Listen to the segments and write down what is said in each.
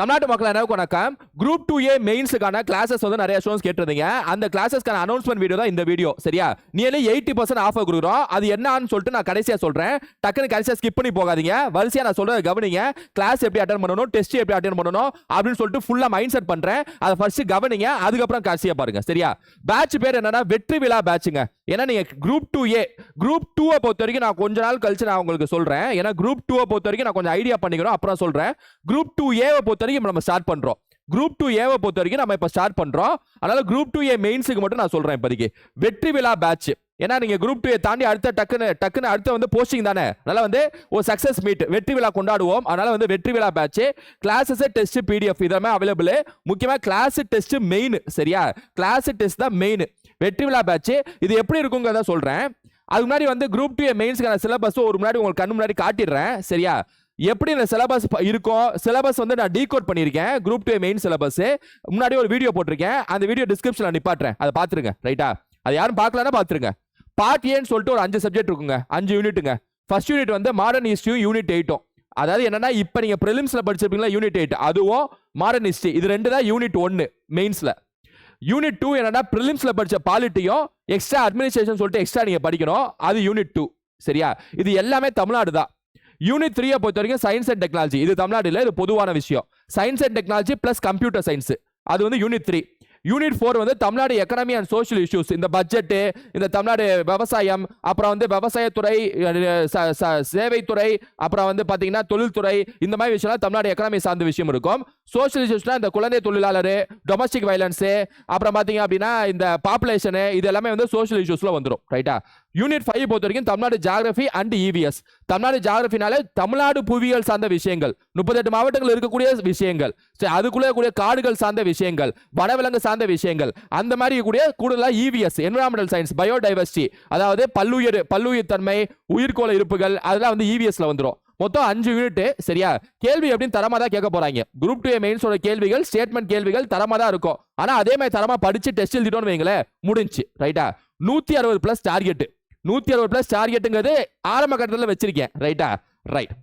தமிழ்நாட்டு மக்கள் அனைவருக்கும் வணக்கம். குரூப் டூ ஏ மெயின்ஸுக்கான கிளாஸஸ் வந்து நிறைய ஸ்டூடெண்ட்ஸ் கேட்டிருந்தீங்க. அந்த கிளாஸஸ்க்கான அனௌன்ஸ்மெண்ட் வீடியோ தான் இந்த வீடியோ சரியா? நியர்லி எயிட்டி பர்சன்ட் ஆஃபர் கொடுக்குறோம். அது என்னன்னு சொல்லிட்டு நான் கடைசியா சொல்கிறேன் டக்குனு கடைசியாக ஸ்கிப் பண்ணி போகாதீங்க. வரிசையாக நான் சொல்கிறத கவனிங்க. கிளாஸ் எப்படி அட்டன் பண்ணணும் டெஸ்ட் எப்படி அட்டன் பண்ணணும் அப்படின்னு சொல்லிட்டு ஃபுல்லாக மைண்ட் செட் பண்ணுறேன் அதை ஃபர்ஸ்ட் கவனிங்க. அதுக்கப்புறம் கடைசியாக பாருங்க சரியா? பேட்ச் பேர் என்னன்னா வெற்றி விழா பேட்சுங்க ஏன்னா நீங்கள் குரூப் டூ ஏ குரூப் டூவை பொறுத்த வரைக்கும் நான் கொஞ்ச நாள் கழிச்சு நான் உங்களுக்கு சொல்கிறேன் ஏன்னா குரூப் டூவை பொறுத்த வரைக்கும் நான் கொஞ்சம் ஐடியா பண்ணிக்கிறோம். அப்புறம் சொல்கிறேன் குரூப் டூ ஏவை பொறுத்த வரைக்கும் நம்ம ஸ்டார்ட் பண்றோம். குரூப் டூ ஏவை பொறுத்த வரைக்கும் நம்ம இப்போ ஸ்டார்ட் பண்றோம். அதனால குரூப் டூ ஏ மெயின்ஸுக்கு மட்டும் நான் சொல்றேன் இப்போதைக்கு. வெற்றி விழா பேட்ச் ஏன்னா நீங்க குரூப் டூ தாண்டி அடுத்த டக்குன்னு டக்குன்னு அடுத்த வந்து போஸ்டிங் தானே. அதனால வந்து ஒரு சக்சஸ் மீட் வெற்றி விழா கொண்டாடுவோம். அதனால வந்து வெற்றி விழா பேட்ச் கிளாஸஸ் டெஸ்ட் பிடிஎஃப் இதெல்லாமே அவைலபிள் முக்கியமா கிளாஸ் டெஸ்ட் மெயின் சரியா? கிளாஸ் டெஸ்ட் தான் மெயின் வெற்றி விழா பேட்ச் இது எப்படி இருக்குங்கிறத சொல்றேன். அது முன்னாடி வந்து குரூப் டூ மெயின்ஸ்க்கான சிலபஸும் ஒரு முன்னாடி உங்களுக்கு கண்ணு முன்னாடி காட்டிடுறேன். சரியா? எப்படி இந்த சிலபஸ் இருக்கும் சிலபஸ் வந்து நான் டீகோட் பண்ணியிருக்கேன் குரூப் டூ மெயின் சிலபஸ் முன்னாடி ஒரு வீடியோ போட்டிருக்கேன் அந்த வீடியோ டிஸ்கிரிப்ஷனில் நிப்பாட்டுறேன். அதை பார்த்துருங்க ரைட்டா அது யாரும் பார்க்கலன்னா பார்த்துருங்க. பார்ட் ஏன்னு சொல்லிட்டு ஒரு அஞ்சு சப்ஜெக்ட் இருக்குங்க அஞ்சு யூனிட்டுங்க ஃபர்ஸ்ட் யூனிட் வந்து மாடர்ன் ஹிஸ்ட்ரியும் யூனிட் எயிட்டும் அதாவது என்னன்னா இப்போ நீங்கள் ப்ரிலிம்ஸில் படிச்சிருப்பீங்களா யூனிட் எயிட் அதுவும் மாடர்ன் ஹிஸ்ட்ரி இது ரெண்டு தான் யூனிட் ஒன்று மெயின்ஸில் யூனிட் டூ என்னன்னா ப்ரிலிம்ஸில் படிச்ச பாலிட்டியும் எக்ஸ்ட்ரா அட்மினிஸ்ட்ரேஷன் சொல்லிட்டு எக்ஸ்ட்ரா நீங்கள் படிக்கணும். அது யூனிட் டூ சரியா? இது எல்லாமே தமிழ்நாடு தான். யூனிட் த்ரீயை பொறுத்த வரைக்கும் சயின்ஸ் அண்ட் டெக்னாலஜி இது தமிழ்நாடு இல்லை இது பொதுவான விஷயம். Science and technology plus computer science அது வந்து யூனிட் த்ரீ யூனிட் ஃபோர் வந்து Tamil Nadu economy and social issues இந்த பட்ஜெட்டு இந்த தமிழ்நாடு விவசாயம் அப்புறம் வந்து விவசாயத்துறை சேவைத்துறை அப்புறம் வந்து பார்த்தீங்கன்னா தொழில்துறை இந்த மாதிரி விஷயம்லாம் தமிழ்நாடு எக்கனாமி சார்ந்த விஷயம் இருக்கும். சோஷியல் இஷ்யூஸ்னா இந்த குழந்தை தொழிலாளர் டொமஸ்டிக் வயலன்ஸு அப்புறம் பார்த்தீங்க அப்படின்னா இந்த பாப்புலேஷனு இது எல்லாமே வந்து சோஷியல் இஷ்யூஸில் வந்துடும் ரைட்டா யூனிட் ஃபைவ் பொறுத்த வரைக்கும் Tamil Nadu geography and EVS Tamil Nadu ஜாகிரபினாலே Tamil Nadu புவியியல் சார்ந்த விஷயங்கள். முப்பத்தெட்டு மாவட்டங்கள் இருக்கக்கூடிய விஷயங்கள். சரி, அதுக்குள்ளே கூடிய காடுகள் சார்ந்த விஷயங்கள் வனவிலங்கு சார்ந்த விஷயங்கள் அந்த மாதிரி கூடிய கூடுதலாக இவிஎஸ் என்விரான்மெண்டல் சயின்ஸ் பயோடைவர்சிட்டி அதாவது பல்லுயிர் பல்லுயிர் தன்மை உயிர்கோள இருப்புகள் அதெல்லாம் வந்து இவிஎஸ்ல வந்துடும் மொத்தம் அஞ்சு யூனிட் சரியா? கேள்வி எப்படின்னு தரமா தான் கேட்க போறாங்க. குரூப் டூ மெயின்ஸோட கேள்விகள் ஸ்டேட்மெண்ட் கேள்விகள் தரமா தான் இருக்கும். ஆனா அதே மாதிரி தரமா படிச்சு டெஸ்ட் எழுதிட்டோம்னு வைங்களேன் முடிஞ்சு ரைட்டா நூத்தி அறுபது பிளஸ் டார்கெட் நூற்றி அறுபது ப்ளஸ் டார்கெட்டுங்கிறது ஆரம்ப கட்டத்தில் வச்சிருக்கேன். ரைட்டா ரைட்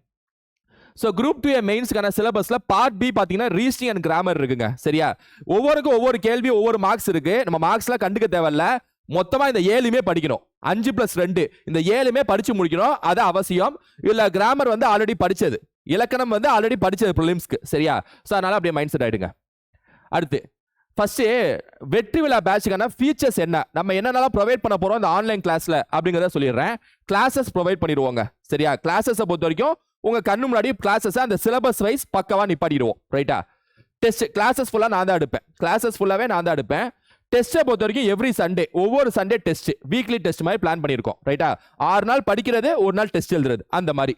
ஸோ குரூப் டூ மெயின்ஸ்க்கான சிலபஸில் பார்ட் பி பார்த்தீங்கன்னா ரீஸ்டிங் அண்ட் கிராமர் இருக்குங்க. சரியா? ஒவ்வொருக்கும் ஒவ்வொரு கேள்வி ஒவ்வொரு மார்க்ஸ் இருக்கு. நம்ம மார்க்ஸ்லாம் கண்டுக்க தேவையில்ல. மொத்தமாக இந்த ஏழுமே படிக்கணும். அஞ்சு பிளஸ் ரெண்டு. இந்த ஏழுமே படித்து முடிக்கணும். அது அவசியம். இல்லை கிராமர் வந்து ஆல்ரெடி படித்தது இலக்கணம் வந்து ஆல்ரெடி படித்தது ப்ரிலிம்ஸ்க்கு சரியா? ஸோ அதனால் அப்படியே மைண்ட் செட் ஆகிடுங்க அடுத்து. ஃபஸ்ட்டு வெற்றி விழா பேட்சுக்கான ஃபீச்சர்ஸ் என்ன? நம்ம என்னென்னலாம் ப்ரொவைட் பண்ண போகிறோம் இந்த ஆன்லைன் கிளாஸில் அப்படிங்கிறத சொல்லிடுறேன். கிளாஸஸ் ப்ரொவைட் பண்ணிடுவோங்க. சரியா? கிளாஸஸை பொறுத்த வரைக்கும் உங்கள் கண்ணு முன்னாடி கிளாஸஸை அந்த சிலபஸ் வைஸ் பக்கவாக நிப்பாட்டிடுவோம். ரைட்டா டெஸ்ட் கிளாஸஸ் ஃபுல்லாக நான் தான் எடுப்பேன். கிளாஸஸ் ஃபுல்லாகவே நான் தான் எடுப்பேன். டெஸ்ட்டை பொறுத்த வரைக்கும் எவ்ரி சண்டே ஒவ்வொரு சண்டே டெஸ்ட் வீக்லி டெஸ்ட் மாதிரி பிளான் பண்ணியிருக்கோம். ரைட்டா ஆறு நாள் படிக்கிறது ஒரு நாள் டெஸ்ட் எழுதுறது. அந்த மாதிரி.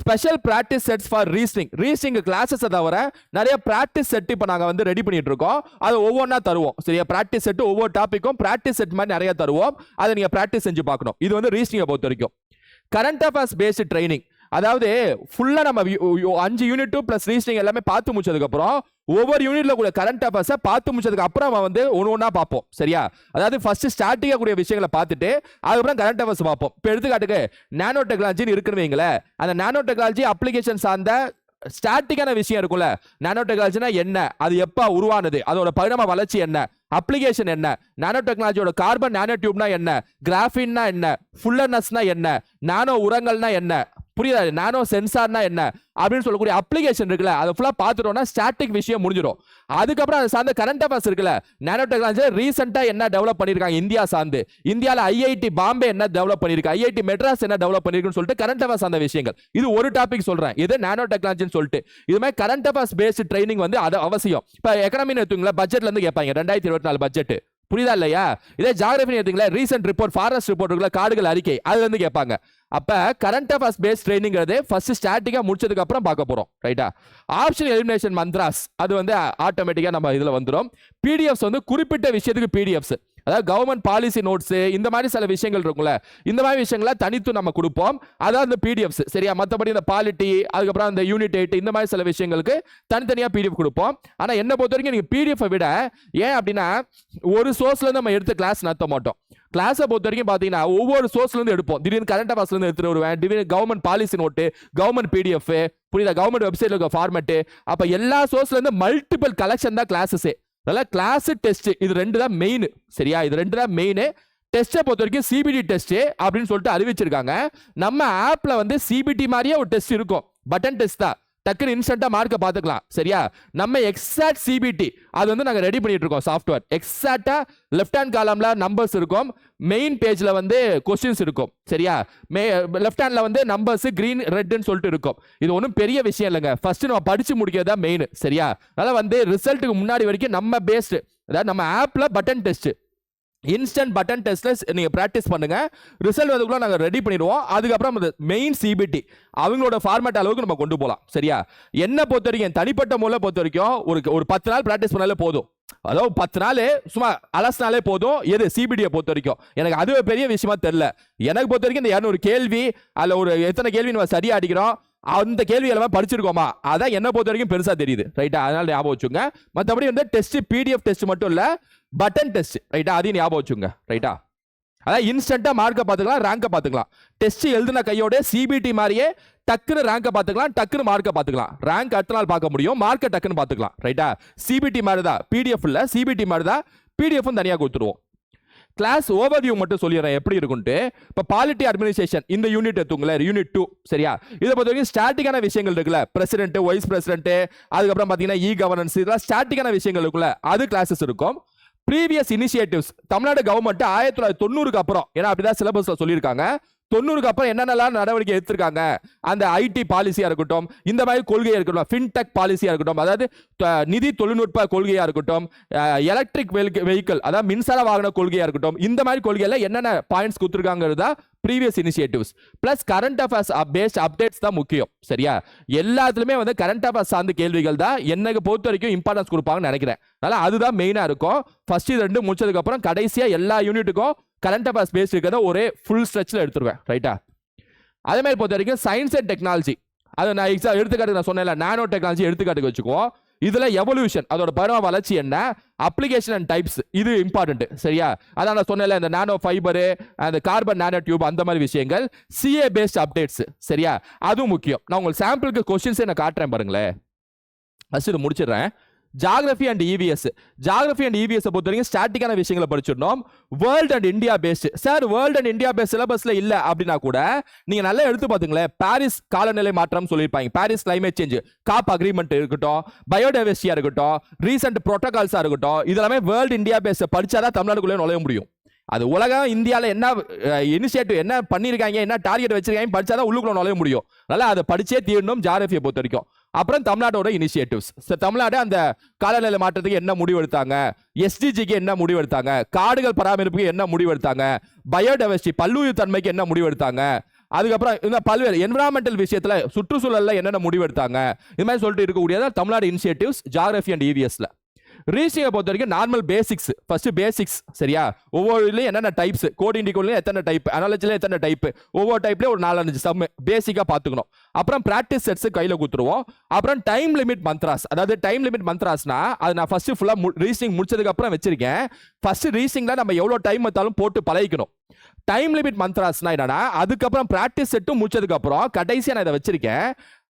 Special practice sets for reasoning reasoning கிளாஸஸை தவிர நிறைய ப்ராக்டிஸ் செட் இப்போ நாங்கள் வந்து ரெடி பண்ணிட்டு இருக்கோம் அது ஒவ்வொன்றா தருவோம். சரியா? ப்ராக்டிஸ் செட்டு ஒவ்வொரு டாப்பிக்கும் ப்ராக்டிஸ் செட் மாதிரி நிறைய தருவோம். அதை நீங்கள் ப்ராக்டிஸ் செஞ்சு பார்க்கணும். இது வந்து ரீசனிங்கை பொறுத்த வரைக்கும். கரண்ட் அஃபேர்ஸ் பேஸ்டு ட்ரைனிங் அதாவது ஃபுல்லாக நம்ம அஞ்சு யூனிட் ப்ளஸ் ரீசனிங் எல்லாமே பார்த்து முடிச்சதுக்கப்புறம் ஒவ்வொரு யூனிட்ல கூட கரண்ட் அஃபேர்ஸை பார்த்து முடிச்சதுக்கு அப்புறம் வந்து ஒன்று ஒன்றா பார்ப்போம். சரியா? அதாவது ஃபர்ஸ்ட் ஸ்டார்டிங்காக கூடிய விஷயங்களை பார்த்துட்டு அதுக்கப்புறம் கரண்ட் அஃபேர்ஸ் பார்ப்போம். இப்போ எடுத்துக்காட்டுக்கு நானோ டெக்னாலஜின்னு இருக்குன்னு வைங்களேன் அந்த நானோ டெக்னாலஜி அப்ளிகேஷன் சார்ந்த ஸ்டாட்டிக்கான விஷயம் இருக்கும்ல நானோ டெக்னாலஜினா என்ன? அது எப்போ உருவானது? அதோட பரிணாம வளர்ச்சி என்ன? அப்ளிகேஷன் என்ன? நானோ டெக்னாலஜியோட கார்பன் நானோ டியூப்னா என்ன? கிராஃபின்னா என்ன? ஃபுல்லர்னஸ்னா என்ன? நானோ உரங்கள்னா என்ன? புரியுதா? நானோ சென்சார்னா என்ன? அப்படின்னு சொல்லக்கூடிய அப்ளிகேஷன் இருக்குல்ல அதை ஃபுல்லாக பார்த்துட்டோம்னா ஸ்டாட்டிக் விஷயம் முடிஞ்சிடும். அதுக்கப்புறம் அது சார்ந்த கரண்ட் அஃபேர்ஸ் இருக்குல்ல நானோ டெக்னாலஜி ரீசெண்டாக என்ன டெவலப் பண்ணியிருக்காங்க? இந்தியா சார்ந்து. இந்தியாவில் ஐஐடி பாம்பே என்ன டெவலப் பண்ணியிருக்கு? ஐஐடி மெட்ராஸ் என்ன டெவலப் பண்ணியிருக்குன்னு சொல்லிட்டு கரண்ட் அஃபேர்ஸ் அந்த விஷயங்கள். இது ஒரு டாபிக் சொல்கிறேன் இது நானோ டெக்னாலஜின்னு சொல்லிட்டு. இது மாதிரி கரண்ட் அஃபேர்ஸ் பேஸ்ட் ட்ரைனிங் வந்து அது அவசியம். இப்போ எக்கனாமின்னு எடுத்துங்களா பட்ஜெட்ல இருந்து கேட்பாங்க ரெண்டாயிரத்தி இருபத்தி நாலு பட்ஜெட் புரியுதா இல்லையா? இதே ஜாகிரபின்னு எடுத்தீங்களா ரீசெண்ட் ரிப்போர்ட் ஃபாரஸ்ட் ரிப்போர்ட் இருக்குல்ல காடுகள் அறிக்கை அதுலேருந்து கேட்பாங்க. அப்போ கரண்ட் அஃபேர்ஸ் பேஸ் ட்ரைனிங்கிறது ஃபர்ஸ்ட் ஸ்டாட்டிக்காக முடிச்சதுக்கப்புறம் பார்க்க போகிறோம் ரைட்டா ஆப்ஷன் எலிமினேஷன் மந்த்ராஸ் அது வந்து ஆட்டோமேட்டிக்காக நம்ம இதில் வந்துடும் பிடிஎஃப்ஸ் வந்து குறிப்பிட்ட விஷயத்துக்கு பிடிஎஃப்ஸ் அதாவது கவர்மெண்ட் பாலிசி நோட்ஸு இந்த மாதிரி சில விஷயங்கள் இருக்கும்ல. இந்த மாதிரி விஷயங்களை தனித்து நம்ம கொடுப்போம். அதாவது இந்த பிடிஎஃப்ஸ் சரியா? மற்றபடி இந்த பாலிட்டி அதுக்கப்புறம் அந்த யூனிட் எயிட் இந்த மாதிரி சில விஷயங்களுக்கு தனித்தனியாக பிடிஎஃப் கொடுப்போம். ஆனால் என்னை பொறுத்த வரைக்கும் நீங்கள் பிடிஎஃப் விட ஏன் அப்படின்னா ஒரு சோர்ஸ்லேருந்து நம்ம எடுத்து கிளாஸ் நடத்த மாட்டோம். கிளாஸை பொறுத்த வரைக்கும் பார்த்தீங்கன்னா ஒவ்வொரு சோர்ஸ்லேருந்து எடுப்போம். திடீர்னு கரண்ட் அஃபேர்ஸ்ல எடுத்துட்டு வருவேன். திடீர்னு government policy note government PDF புரியுதா? கவர்மெண்ட் வெப்சைட்டில் இருக்க ஃபார்மெட்டு அப்போ எல்லா சோர்ஸ்லேருந்து மல்டிபிள் கலெக்ஷன் தான் கிளாஸஸே அதெல்லாம் கிளாஸ் டெஸ்ட் இது ரெண்டு தான் மெயின் சரியா? இது ரெண்டு தான் மெயின் டெஸ்ட்டை பொறுத்த வரைக்கும் சிபிடி டெஸ்ட் அப்படின்னு சொல்லிட்டு அறிவிச்சிருக்காங்க. நம்ம ஆப்ல வந்து சிபிடி மாதிரியே ஒரு டெஸ்ட் இருக்கும். பட்டன் டெஸ்ட் தான். டக்குன்னு இன்ஸ்டண்ட்டாக மார்க்கை பார்த்துக்கலாம். சரியா? நம்ம எக்ஸாக்ட் சிபிடி அது வந்து நாங்கள் ரெடி பண்ணிட்டு இருக்கோம் சாஃப்ட்வேர் எக்ஸாக்டாக லெஃப்ட் ஹேண்ட் காலமில் நம்பர்ஸ் இருக்கும். மெயின் பேஜில் வந்து கொஸ்டின்ஸ் இருக்கும். சரியா? மே லெஃப்ட் ஹேண்டில் வந்து நம்பர்ஸ் கிரீன் ரெட்னு சொல்லிட்டு இருக்கும். இது ஒன்றும் பெரிய விஷயம் இல்லைங்க. ஃபர்ஸ்ட் நம்ம படித்து முடிக்கிறது தான் மெயின் சரியா? அதனால் வந்து ரிசல்ட்டுக்கு முன்னாடி வரைக்கும் நம்ம பேஸ்டு அதாவது நம்ம ஆப்பில் பட்டன் டெஸ்ட்டு இன்ஸ்டன்ட் பட்டன் டெஸ்ட்ல நீங்கள் ப்ராக்டிஸ் பண்ணுங்க. ரிசல்ட் வரதுக்குள்ள நாங்கள் ரெடி பண்ணிடுவோம். அதுக்கப்புறம் அந்த மெயின் சிபிடி அவங்களோட ஃபார்மேட் அளவுக்கு நம்ம கொண்டு போகலாம் சரியா? என்ன பொறுத்த வரைக்கும் என் தனிப்பட்ட மூலம் பொறுத்த வரைக்கும் ஒரு ஒரு பத்து நாள் ப்ராக்டிஸ் பண்ணாலே போதும். அதாவது பத்து நாள் சும்மா அலசினாலே போதும். எது சிபிடியை பொறுத்த வரைக்கும் எனக்கு அது பெரிய விஷயமா தெரில எனக்கு பொறுத்த வரைக்கும் இந்த இரநூறு கேள்வி அதில் ஒரு எத்தனை கேள்வி நம்ம சரியா அடிக்கிறோம் அந்த கேள்வி எல்லாமே படிச்சிருக்கோமா? அதான் என்ன பொறுத்த வரைக்கும் பெருசாக தெரியுது ரைட்டா அதனால ஞாபகம் வச்சுங்க மற்றபடி வந்து டெஸ்ட் பிடிஎஃப் டெஸ்ட் மட்டும் இல்லை பட்டன் டெஸ்ட் ரைட்டா அதையும் ஞாபகம் வச்சுங்க ரைட்டா அதான் இன்ஸ்டண்ட்டாக மார்க்கை பார்த்துக்கலாம் ரேங்கை பார்த்துக்கலாம். டெஸ்ட் எழுதின கையோட சிபிடி மாதிரியே டக்குன்னு ரேங்கை பார்த்துக்கலாம் டக்குன்னு மார்க்கை பார்த்துக்கலாம். ரேங்க் அடுத்த நாள் பார்க்க முடியும் மார்க்கை டக்குன்னு பார்த்துக்கலாம். ரைட்டா சிபிடி மாதிரி தான் பிடிஎஃப் இல்லை சிபிடி மாதிரி தான் பிடிஎஃப்பும் தனியாக கொடுத்துருவோம். கிளாஸ் ஓவர்வியூ மட்டும் சொல்லிடுறேன் எப்படி இருக்குன்ட்டு. இப்போ பாலிட்டி அட்மினிஸ்ட்ரேஷன் இந்த யூனிட் எடுத்துங்களேன் யூனிட் டூ சரியா? இதை பொறுத்த வரைக்கும் ஸ்டாட்டிக்கான விஷயங்கள் இருக்குல்ல பிரசிடென்ட் வைஸ் பிரசிடென்ட் அதுக்கப்புறம் பார்த்தீங்கன்னா இ கவர்னன்ஸ் இதெல்லாம் ஸ்டாட்டிக்கான விஷயங்கள் இருக்குல்ல அது கிளாஸஸ் இருக்கும். ப்ரீவியஸ் இனிஷியேட்டிவ்ஸ் தமிழ்நாடு கவர்மெண்ட் ஆயிரத்தி தொள்ளாயிரத்தி தொண்ணூறுக்கு அப்புறம். ஏன்னா அப்படிதான் சிலபஸ்ல சொல்லியிருக்காங்க. தொண்ணூறுக்கு அப்புறம் என்னென்னலாம் நடவடிக்கை எடுத்திருக்காங்க? அந்த ஐடி பாலிசியாக இருக்கட்டும் இந்த மாதிரி கொள்கையாக இருக்கட்டும் ஃபின்டெக் பாலிசியாக இருக்கட்டும் அதாவது நிதி தொழில்நுட்ப கொள்கையாக இருக்கட்டும் எலக்ட்ரிக் வெஹிக்கிள் அதாவது மின்சார வாகன கொள்கையாக இருக்கட்டும் இந்த மாதிரி கொள்கையில் என்னென்ன points கொடுத்துருக்காங்கிறதா previous initiatives plus current affairs based updates தான் முக்கியம் சரியா? எல்லாத்துலேயுமே வந்து கரண்ட் அஃபேர்ஸ் சார்ந்த கேள்விகள் தான் என்னை பொறுத்த வரைக்கும் இம்பார்ட்டன்ஸ் கொடுப்பாங்கன்னு நினைக்கிறேன். அதனால் அதுதான் மெயினாக இருக்கும். ஃபர்ஸ்ட் இது ரெண்டு முடிச்சதுக்கப்புறம் கடைசியாக எல்லா யூனிட்டுக்கும் கரண்ட் அஃபேர்ஸ் பேஸ்ட் இருக்கிறத ஒரே ஃபுல் ஸ்ட்ரெச்சில் எடுத்துருவேன் ரைட்டா அதே மாதிரி பொறுத்த வரைக்கும் சயின்ஸ் அண்ட் டெக்னாலஜி அதை நான் எக்ஸாம் எடுத்துக்காட்டு நான் சொன்னேன்ல நானோ டெக்னாலஜி எடுத்துக்காட்டுக்கு வச்சுக்குவோம். இதில் எவல்யூஷன் அதோட பருவ வளர்ச்சி என்ன? அப்ளிகேஷன் அண்ட் டைப்ஸ் இது இம்பார்ட்டன்ட் சரியா? அதான் நான் சொன்னேன்ல இந்த நானோ ஃபைபரு அந்த கார்பன் நானோ டியூப் அந்த மாதிரி விஷயங்கள் சிஏ பேஸ்ட் அப்டேட்ஸ் சரியா? அதுவும் முக்கியம். நான் உங்களுக்கு சாம்பிளுக்கு கொஸ்டின்ஸே நான் காட்டுறேன் பாருங்களேன். ஃபஸ்ட் இது முடிச்சிடுறேன். Geography and EVS geography and EVS பொறுத்த வரைக்கும் ஸ்டாட்டிக்கான விஷயங்களை படிச்சிடணும். World and India based sir world and India based சிலபஸ்ல இல்லை அப்படின்னா கூட நீங்க நல்லா எடுத்து பாத்துங்களேன். பாரிஸ் காலநிலை மாற்றம் சொல்லியிருப்பாங்க. Paris climate change COP agreement இருக்கட்டும் பயோடைவர்சிட்டியா இருக்கட்டும் ரீசெண்ட் ப்ரோட்டோகால்ஸா இருக்கட்டும் இதெல்லாமே வேர்ல்ட் இந்தியா பேஸ்ட் படிச்சாதான் தமிழ்நாடுக்குள்ளே நுழைய முடியும். அது உலகம் இந்தியாவில் என்ன இனிஷியேட்டிவ் என்ன பண்ணியிருக்காங்க என்ன டார்கெட் வச்சிருக்காங்க படிச்சாதான் உள்ளுக்குள்ள நுழைய முடியும். அதனால் அதை படிச்சே தீரணும் ஜாகிரபியை பொறுத்த வரைக்கும் அப்புறம் தமிழ்நாட்டோட இனிஷியேட்டிவ்ஸ் தமிழ்நாடு அந்த காலநிலை மாற்றத்துக்கு என்ன முடிவு எடுத்தாங்க எஸ்டிஜிக்கு என்ன முடிவு எடுத்தாங்க காடுகள் பராமரிப்புக்கு என்ன முடிவு எடுத்தாங்க பயோடைவர்சிட்டி பல்லுயிர் தன்மைக்கு என்ன முடிவு எடுத்தாங்க அதுக்கப்புறம் இந்த பல்வேறு என்விரான்மெண்டல் விஷயத்தில் சுற்றுச்சூழலில் என்னென்ன முடிவு எடுத்தாங்க இது மாதிரி சொல்லிட்டு இருக்கக்கூடியதான் தமிழ்நாடு இனிஷியேட்டிவ்ஸ் ஜாகிரபி அண்ட் இவிஎஸ்ல ரீசிங்கை பொறுத்த வரைக்கும் நார்மல் பேசிக்ஸ் ஃபர்ஸ்ட் பேசிக்ஸ் சரியா? ஒவ்வொரு இதுலையும் என்னென்ன டைப்ஸ் கோட் இண்டிகோட்லயும் எத்தனை டைப் அனாலஜிலையும் எத்தனை டைப் ஒவ்வொரு டைப்லேயும் ஒரு நாலஞ்சு சம் பேசிக்காக பார்த்துக்கணும் அப்புறம் ப்ராக்டிஸ் செட்ஸ் கையில் கொடுத்துருவோம். அப்புறம் டைம் லிமிட் மந்த்ராஸ் அதாவது டைம் லிமிட் மந்த்ராஸ்னா அது நான் ஃபர்ஸ்ட் மு ரீசிங் முடிச்சதுக்கப்புறம் வச்சிருக்கேன். ஃபர்ஸ்ட் ரீசிங்ல நம்ம எவ்வளோ டைம் எடுத்தாலும் போட்டு பழகிக்கணும். டைம் லிமிட் மந்த்ராஸ்னா என்னன்னா அதுக்கப்புறம் ப்ராக்டிஸ் செட்டும் முடிச்சதுக்கப்புறம் கடைசியாக நான் இதை வச்சிருக்கேன்.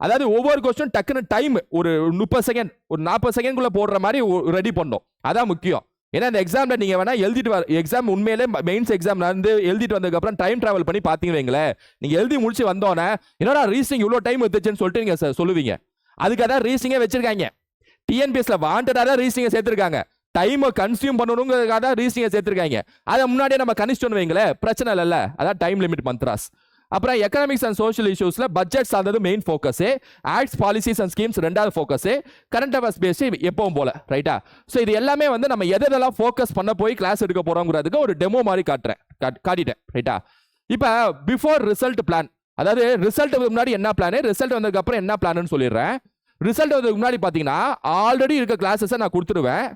அதாவது ஒவ்வொரு கொஸ்டின் டக்குன்னு டைம் ஒரு முப்பது செகண்ட் ஒரு நாற்பது செகண்ட்குள்ளே போடுற மாதிரி ரெடி பண்ணோம். அதான் முக்கியம். ஏன்னா இந்த எக்ஸாமில் நீங்கள் வேணால் எழுதிட்டு வர எக்ஸாம் உண்மையிலே மெயின்ஸ் எக்ஸாம் இருந்து எழுதிட்டு வந்ததுக்கப்புறம் டைம் ட்ராவல் பண்ணி பார்த்தீங்கன்னு நீங்கள் எழுதி முடிச்சு வந்தோன்னே என்னடா ரீசிங் இவ்வளோ டைம் எடுத்துச்சுன்னு சொல்லிட்டு நீங்க சொல்லுவீங்க. அதுக்காக தான் ரீசிங்கே வச்சிருக்காங்க. டிஎன்பிஎஸ்ல வாண்டடாக தான் ரீசிங்கை சேர்த்துருக்காங்க. டைமை கன்சியூம் பண்ணணுங்கிறதுக்காக தான் ரீசிங்கை சேர்த்துருக்காங்க. அதை முன்னாடியே நம்ம கணிச்சிட்டோம்னு வைங்களேன் பிரச்சனை இல்லைல்ல. அதான் டைம் லிமிட் மந்த்ராஸ். அப்புறம் எக்கனாமிக்ஸ் அண்ட் சோஷியல் இஷ்யூஸில் பட்ஜெட் சார்ந்தது main focus acts policies and schemes ரெண்டாவது ஃபோக்கஸு கரண்ட் அஃபேர்ஸ் பேசி எப்பவும் போல ரைட்டா ஸோ இது எல்லாமே வந்து நம்ம எதெல்லாம் ஃபோக்கஸ் பண்ண போய் கிளாஸ் எடுக்க போகிறோங்கிறதுக்கு ஒரு டெமோ மாதிரி காட்டுறேன். காட்டிட்டேன் ரைட்டா இப்போ பிஃபோர் ரிசல்ட் பிளான் அதாவது ரிசல்ட் முன்னாடி என்ன பிளான் ரிசல்ட் வந்ததுக்கு அப்புறம் என்ன பிளான்னு சொல்லிடுறேன். ரிசல்ட் வந்ததுக்கு முன்னாடி பார்த்தீங்கன்னா ஆல்ரெடி இருக்க கிளாஸஸை நான் கொடுத்துருவேன்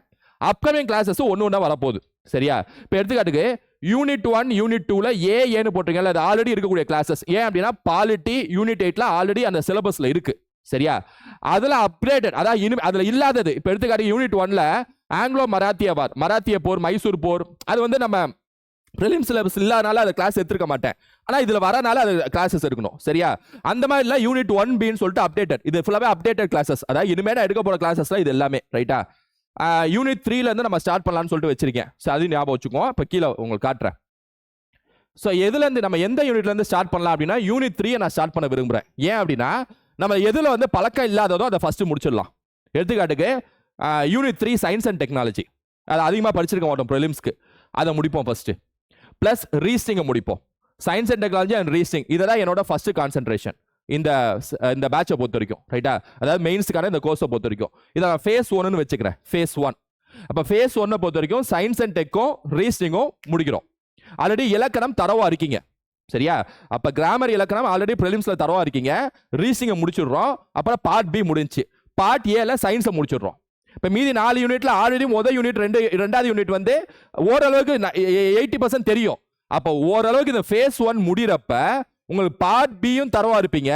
அப்கமிங் கிளாஸஸும் ஒன்று ஒன்றா வரப்போகுது சரியா? இப்போ எடுத்துக்காட்டுக்கு யூனிட் ஒன் யூனிட் டூவில் ஏ ஏன்னு போட்டிருக்கீங்கல்ல அது ஆல்ரெடி இருக்கக்கூடிய கிளாஸஸ் ஏன் அப்படின்னா பாலிட்டி யூனிட் எயிட்டில் ஆல்ரெடி அந்த சிலபஸில் இருக்குது சரியா? அதில் அப்டேட்டட் அதான் இனி அதில் இல்லாதது. இப்போ எடுத்துக்காட்டு யூனிட் ஒன்ல ஆங்கிலோ மராத்திய வார் மராத்திய போர் மைசூர் போர் அது வந்து நம்ம ப்ரிலிம் சிலபஸ் இல்லாதனால அதை கிளாஸ் எடுத்துருக்க மாட்டேன். ஆனால் இதில் வரனால அது கிளாஸஸ் இருக்கணும் சரியா? அந்த மாதிரி யூனிட் ஒன் பின்னு சொல்லிட்டு அப்டேட்டட் இது ஃபுல்லாகவே அப்டேட்டட் கிளாஸஸ் அதாவது இனிமேல் எடுக்க போகிற கிளாஸஸ்ல இது எல்லாமே ரைட்டா யூனிட் த்ரீலேருந்து நம்ம ஸ்டார்ட் பண்ணலாம்னு சொல்லிட்டு வச்சிருக்கேன். ஸோ அது ஞாபகம் வச்சுக்கோம் இப்போ கீழே உங்களுக்கு காட்டுறேன். ஸோ எதுலேருந்து நம்ம எந்த யூனிட்லேருந்து ஸ்டார்ட் பண்ணலாம் அப்படின்னா யூனிட் த்ரீயை நான் ஸ்டார்ட் பண்ண விரும்புகிறேன் ஏன் அப்படின்னா நம்ம எதில் வந்து பழக்கம் இல்லாததோ அதை ஃபஸ்ட்டு முடிச்சிடலாம். எடுத்துக்காட்டுக்கு unit three science and technology அதை அதிகமாக படிச்சிருக்க மாட்டோம் ப்ரிலிம்ஸ்க்கு அதை முடிப்போம் ஃபஸ்ட்டு ப்ளஸ் ரீஸ்டிங்கை முடிப்போம். சயின்ஸ் அண்ட் டெக்னாலஜி அண்ட் ரீஸ்டிங் இதெல்லாம் என்னோட ஃபஸ்ட்டு கான்சென்ட்ரேஷன் இந்த இந்த பேட்சை பொறுத்த வரைக்கும் ரைட்டா அதாவது மெயின்ஸுக்கான இந்த கோர்ஸை பொறுத்த வரைக்கும் இதை நான் ஃபேஸ் ஒன்னு வச்சுக்கிறேன். ஃபேஸ் ஒன் அப்போ ஃபேஸ் ஒன்னை பொறுத்த வரைக்கும் சயின்ஸ் அண்ட் டெக்கும் ரீசனிங்கும் முடிக்கிறோம். ஆல்ரெடி இலக்கணம் தரவா இருக்கீங்க. சரியா? அப்போ கிராமர் இலக்கணம் ஆல்ரெடி ப்ரிலிம்ஸில் தரவா இருக்கீங்க. ரீசிங்கை முடிச்சிடுறோம். அப்புறம் பார்ட் பி முடிஞ்சு. பார்ட் ஏல சயின்ஸை முடிச்சிடுறோம். இப்போ மீதி நாலு யூனிட்ல ஆல்ரெடி முதல் யூனிட் ரெண்டு ரெண்டாவது யூனிட் வந்து ஓரளவுக்கு எயிட்டி பர்சன்ட் தெரியும். அப்போ ஓரளவுக்கு இந்த ஃபேஸ் ஒன் முடிகிறப்ப உங்களுக்கு பார்ட் பியும் தரவா இருப்பீங்க.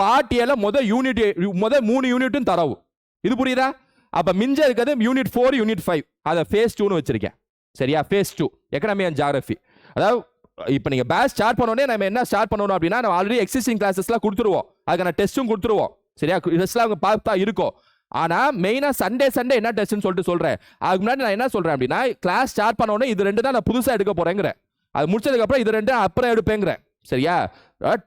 பார்ட் ஏல முதல் யூனிட் முத மூணு யூனிட்டும் தரவு இது புரியுதா? அப்ப மிஞ்ச இருக்கிறது யூனிட் ஃபோர் யூனிட் ஃபைவ் அதை ஃபேஸ் டூன்னு வச்சிருக்கேன். சரியா? Phase two economy and geography அதாவது இப்போ நீங்கள் பேஸ் ஸ்டார்ட் பண்ணோடனே நம்ம என்ன ஸ்டார்ட் பண்ணணும் அப்படின்னா நம்ம ஆல்ரெடி எக்ஸிஸ்டிங் கிளாஸஸ்லாம் கொடுத்துருவோம். அதுக்கான டெஸ்ட்டும் கொடுத்துருவோம். சரியா? டெஸ்ட்லாம் அவங்க பார்த்தா இருக்கும். ஆனால் மெயினாக சண்டே சண்டே என்ன டெஸ்ட்னு சொல்லிட்டு சொல்கிறேன் அதுக்கு முன்னாடி நான் என்ன சொல்கிறேன் அப்படின்னா கிளாஸ் ஸ்டார்ட் பண்ண உடனே இது ரெண்டு தான் நான் புதுசாக எடுக்க போகிறேங்கிறேன் அது முடிச்சதுக்கப்புறம் இது ரெண்டு அப்புறம் எடுப்பேங்கிறேன் சரியா?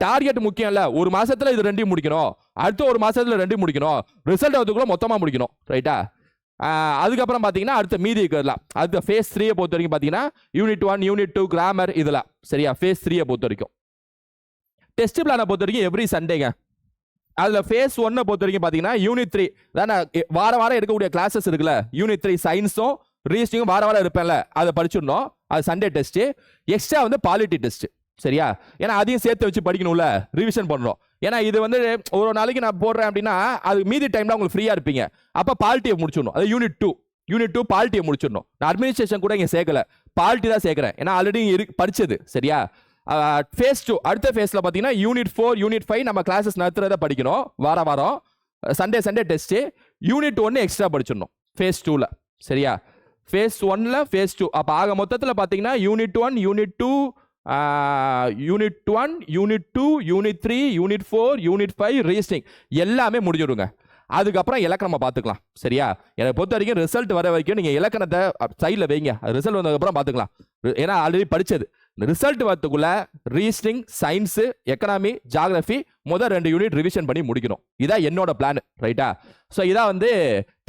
டார்கெட் முக்கியம் இல்லை. ஒரு மாசத்துல இது ரெண்டையும் முடிக்கணும். அடுத்த ஒரு மாசத்துல ரெண்டையும் முடிக்கணும். ரிசல்ட் அதுக்குள்ள மொத்தமாக முடிக்கணும். ரைட்டா அதுக்கப்புறம் பார்த்தீங்கன்னா அடுத்த மீதி இருக்கலாம் அடுத்த ஃபேஸ் த்ரீயை பொறுத்த வரைக்கும் பார்த்தீங்கன்னா unit one unit two grammar இதெல்லாம் சரியா? ஃபேஸ் த்ரீயை பொறுத்த வரைக்கும் டெஸ்ட் பிளானை பொறுத்த வரைக்கும் எவ்ரி சண்டேங்க அதில் ஃபேஸ் ஒன்னை பொறுத்த வரைக்கும் பார்த்தீங்கன்னா யூனிட் த்ரீ தானே வார வாரம் எடுக்கக்கூடிய கிளாஸஸ் இருக்குல்ல. யூனிட் த்ரீ சயின்ஸும் ரீசனிங்கும் வார வாரம் இருப்பேன்ல அதை படிச்சிடணும். அது சண்டே டெஸ்ட்டு எக்ஸ்ட்ரா வந்து பாலிட்டி டெஸ்ட்டு சரியா? ஏன்னா அதையும் சேர்த்து வச்சு படிக்கணும்ல ரிவிஷன் பண்ணுறோம் ஏன்னா இது வந்து ஒரு நாளைக்கு நான் போடுறேன் அப்படின்னா அது மீதி டைமில் உங்களுக்கு ஃப்ரீயாக இருப்பீங்க. அப்போ பால்ட்டியை முடிச்சிடணும். அது யூனிட் டூ யூனிட் டூ பால்ட்டியை முடிச்சிடணும். நான் அட்மினிஸ்ட்ரேஷன் கூட இங்கே சேர்க்கல. பால்ட்டி தான் சேர்க்குறேன். ஏன்னா ஆல்ரெடி இருக்கு படித்தது சரியா? ஃபேஸ் டூ அடுத்த ஃபேஸில் பார்த்தீங்கன்னா யூனிட் ஃபோர் யூனிட் ஃபைவ் நம்ம கிளாஸஸ் நடத்துகிறத படிக்கணும். வார வாரம். சண்டே சண்டே டெஸ்ட்டு யூனிட் ஒன்று எக்ஸ்ட்ரா படிச்சிடணும். ஃபேஸ் டூவில் சரியா? ஃபேஸ் ஒன்னில் ஃபேஸ் டூ அப்போ ஆக மொத்தத்தில் பார்த்தீங்கன்னா unit one unit two unit one unit two unit three unit four unit five ரீஸ்டிங் எல்லாமே முடிஞ்சிடுங்க. அதுக்கப்புறம் இலக்கணமாக பார்த்துக்கலாம். சரியா? எனக்கு பொறுத்த வரைக்கும் ரிசல்ட் வர வரைக்கும் நீங்கள் இலக்கணத்தை சைடில் வைங்க. ரிசல்ட் வந்ததுக்கப்புறம் பார்த்துக்கலாம். ஏன்னா ஆல்ரெடி படித்தது ரிசல்ட் வரத்துக்குள்ள ரீஸ்டிங் சயின்ஸு எக்கனாமி ஜாகிரஃபி முதல் ரெண்டு யூனிட் ரிவிஷன் பண்ணி முடிக்கணும். இதான் என்னோட பிளான் ரைட்டா ஸோ இதான் வந்து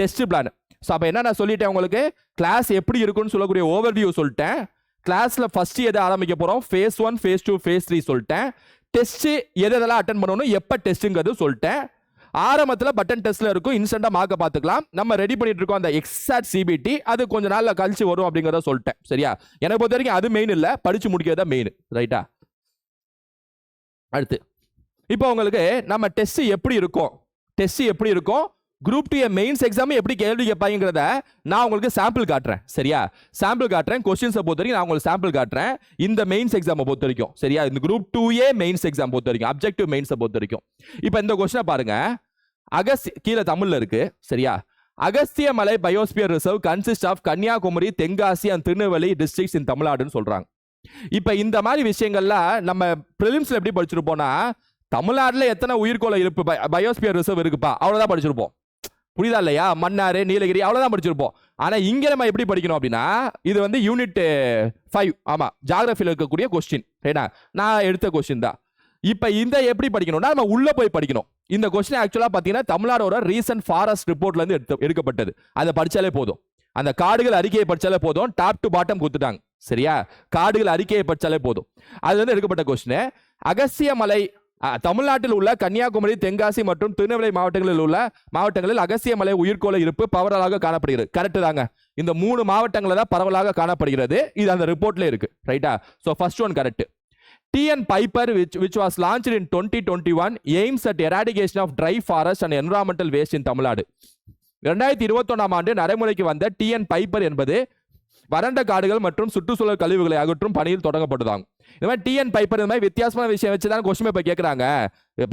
டெஸ்ட் பிளான் ஸோ அப்போ என்ன நான் சொல்லிட்டேன் உங்களுக்கு? கிளாஸ் எப்படி இருக்குன்னு சொல்லக்கூடிய ஓவர்வியூ சொல்லிட்டேன். கிளாஸில் ஃபஸ்ட்டு எதை ஆரம்பிக்க போகிறோம் phase one phase two phase three சொல்லிட்டேன். டெஸ்ட்டு எது எதெல்லாம் அட்டன் பண்ணணும் எப்போ டெஸ்ட்டுங்கிறது சொல்லிட்டேன். ஆரம்பத்தில் பட்டன் டெஸ்ட்டில் இருக்கும். இன்ஸ்டண்ட்டாக மார்க்கை பார்த்துக்கலாம். நம்ம ரெடி பண்ணிட்டு இருக்கோம் அந்த எக்ஸாக்ட் சிபிடி அது கொஞ்ச நாளில் கழிச்சு வரும் அப்படிங்கிறத சொல்லிட்டேன். சரியா? எனக்கு பொறுத்த வரைக்கும் அது மெயின் இல்லை. படித்து முடிக்கிறது தான் மெயின் ரைட்டா அடுத்து. இப்போ உங்களுக்கு நம்ம டெஸ்ட் எப்படி இருக்கும்? டெஸ்ட் எப்படி இருக்கும்? குரூப் டூ மெயின்ஸ் எக்ஸாம் எப்படி கேள்வி கேட்பாங்கிறத நான் உங்களுக்கு சாம்பிள் காட்டுறேன். சரியா? சாம்பிள் காட்டுறேன். கொஸ்டின்ஸை பொறுத்த வரைக்கும் நான் உங்களுக்கு சாம்பிள் காட்டுறேன். இந்த மெயின்ஸ் எக்ஸாமை பொறுத்த வரைக்கும் சரியா? இந்த group two A mains exam பொறுத்த வரைக்கும் அப்ஜெக்டிவ் மெயின்ஸை பொறுத்த வரைக்கும் இப்போ இந்த கொஸ்டினை பாருங்க. அகஸ்தி கீழே தமிழில் இருக்கு. சரியா? Agasthiya Malai biosphere reserve consist of Kanniyakumari Tenkasi and Tirunelveli districts in தமிழ்நாடுன்னு சொல்றாங்க. இப்போ இந்த மாதிரி விஷயங்கள்லாம் நம்ம ப்ரிலிம்ஸ்ல எப்படி படிச்சிருப்போம்னா தமிழ்நாட்டில் எத்தனை உயிர்கோள இருப்பு பயோஸ்பியர் ரிசர்வ் இருக்குப்பா? அவ்வளோதான் படிச்சிருப்போம். புரியுதா இல்லையா? மன்னார் நீலகிரி அவ்வளோதான் படிச்சிருப்போம். ஆனால் இங்கே நம்ம எப்படி படிக்கணும் அப்படின்னா இது வந்து யூனிட் ஃபைவ் ஆமாம் ஜாகிரஃபியில் இருக்கக்கூடிய கொஸ்டின் ரைட்டா நான் எடுத்த கொஸ்டின் தான். இப்போ இந்த எப்படி படிக்கணும்னா நம்ம உள்ளே போய் படிக்கணும். இந்த கொஸ்டின் ஆக்சுவலாக பார்த்தீங்கன்னா தமிழ்நாடோட ரீசன்ட் ஃபாரஸ்ட் ரிப்போர்ட்லேருந்து எடுத்து எடுக்கப்பட்டது. அதை படித்தாலே போதும். அந்த காடுகள் அறிக்கையை படித்தாலே போதும். டாப் டு பாட்டம் கொடுத்துட்டாங்க. சரியா? காடுகள் அறிக்கையை படித்தாலே போதும். அது வந்து எடுக்கப்பட்ட கொஸ்டின் அகசிய மலை தமிழ்நாட்டில் உள்ள கன்னியாகுமரி தென்காசி மற்றும் திருநெல்வேலி மாவட்டங்களில் உள்ள மாவட்டங்களில் அகசிய மலை உயிர்கோள இருப்பு பரவலாக காணப்படுகிறது. கரெக்டு தாங்க. இந்த மூணு மாவட்டங்களில் தான் பரவலாக காணப்படுகிறது. இது அந்த ரிப்போர்ட்ல இருக்கு. ரைட்டா so first one correct TN piper which which was launched in 2021 aims at eradication of dry forest and environmental waste in Tamil Nadu ரெண்டாயிரத்தி இருபத்தொன்னாம் ஆண்டு நடைமுறைக்கு வந்த டிஎன் பைப்பர் என்பது வறண்ட காடுகள் மற்றும் சுற்றுச்சூழல் கழிவுகளை அகற்றும் பணியில் தொடங்கப்பட்டதாகும். இந்த மாதிரி டிஎன் பைப்பர் இந்த மாதிரி வித்தியாசமான விஷயம் வச்சு தான் கொஸ்டின் பேப்பர் கேட்குறாங்க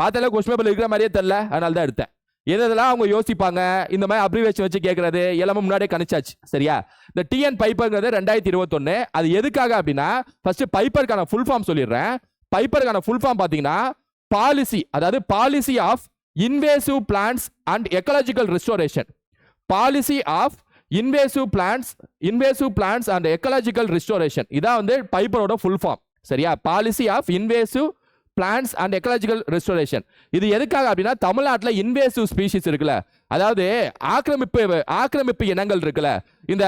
பார்த்தாலே கொஸ்டின் பேப்பர் இருக்கிற மாதிரியே தெரில அதனால தான் எடுத்தேன் எதெல்லாம் அவங்க யோசிப்பாங்க? இந்த மாதிரி அப்ரிவேஷன் வச்சு கேட்கறது எல்லாமே முன்னாடியே கணிச்சாச்சு. சரியா? இந்த டிஎன் பைப்பர்ங்கிறது ரெண்டாயிரத்தி இருபத்தொன்னு. அது எதுக்காக அப்படின்னா ஃபர்ஸ்ட் பைப்பருக்கான ஃபுல் ஃபார்ம் சொல்லிடுறேன். பைப்பருக்கான ஃபுல் ஃபார்ம் பார்த்தீங்கன்னா பாலிசி அதாவது policy of invasive plants and ecological restoration policy of invasive plants invasive plants and ecological restoration இதான் வந்து பைப்பரோட ஃபுல் ஃபார்ம் சரியா? Policy of invasive plants and ecological restoration இது எதுக்காக அப்படின்னா தமிழ்நாட்டில் இன்வேசிவ் ஸ்பீஷிஸ் இருக்குல்ல. அதாவது ஆக்கிரமிப்பு ஆக்கிரமிப்பு இனங்கள் இருக்குல்ல. இந்த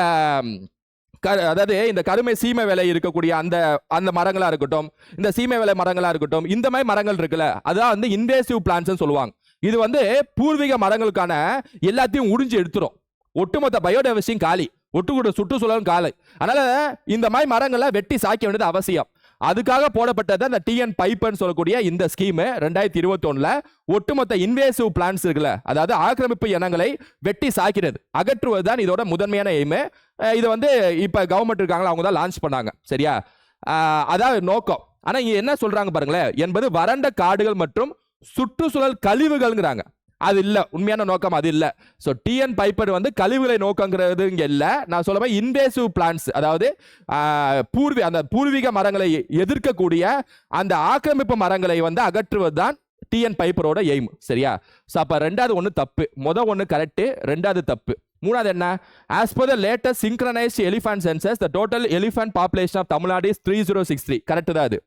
க- அதாவது இந்த கருமை சீமை வேலை இருக்கக்கூடிய அந்த அந்த மரங்களாக இருக்கட்டும் இந்த சீமை வேலை மரங்களாக இருக்கட்டும் இந்த மாதிரி மரங்கள் இருக்குல்ல. அதான் வந்து இன்வேசிவ் பிளான்ஸ் சொல்லுவாங்க. இது வந்து பூர்வீக மரங்களுக்கான எல்லாத்தையும் உறிஞ்சு எடுத்துரும். ஒட்டுமொத்த பயோடைவர்சிட்டியும் காலி. ஒட்டுக்கூட சுற்றுச்சூழலும் காலி. அதனால இந்த மாதிரி மரங்களை வெட்டி சாய்க்க வேண்டியது அவசியம். அதுக்காக போடப்பட்டது அந்த டிஎன் பைப்னு சொல்லக்கூடிய இந்த ஸ்கீமு ரெண்டாயிரத்தி இருபத்தொன்னுல ஒட்டுமொத்த இன்வேசிவ் பிளான்ஸ் இருக்குல்ல அதாவது ஆக்கிரமிப்பு இனங்களை வெட்டி சாக்கிறது அகற்றுவது தான் இதோட முதன்மையான எய்மு இதை வந்து இப்போ கவர்மெண்ட் இருக்காங்களா அவங்க தான் லான்ச் பண்ணாங்க. சரியா? அதான் நோக்கம். ஆனால் இங்கே என்ன சொல்கிறாங்க பாருங்களேன் என்பது வறண்ட காடுகள் மற்றும் சுற்றுச்சூழல் கழிவுகள்ங்கிறாங்க. அது இல்லை. உண்மையான நோக்கம் அது இல்லை. ஸோ டிஎன் பைப்பர் வந்து கழிவுகளை நோக்கங்கிறது இங்கே இல்லை. நான் சொல்ல மாதிரி இன்வேசிவ் பிளான்ஸ் அதாவது பூர்வி பூர்வீ அந்த பூர்வீக மரங்களை எதிர்க்கக்கூடிய அந்த ஆக்கிரமிப்பு மரங்களை வந்து அகற்றுவது தான் டிஎன் பைப்பரோட எய்ம் சரியா? ஸோ அப்போ ரெண்டாவது ஒன்று தப்பு. மொதல் ஒன்று கரெக்டு ரெண்டாவது தப்பு. மூணாவது என்ன? As per the latest synchronized elephant census the total elephant population of Tamil Nadu is three zero six three correct தான் அது.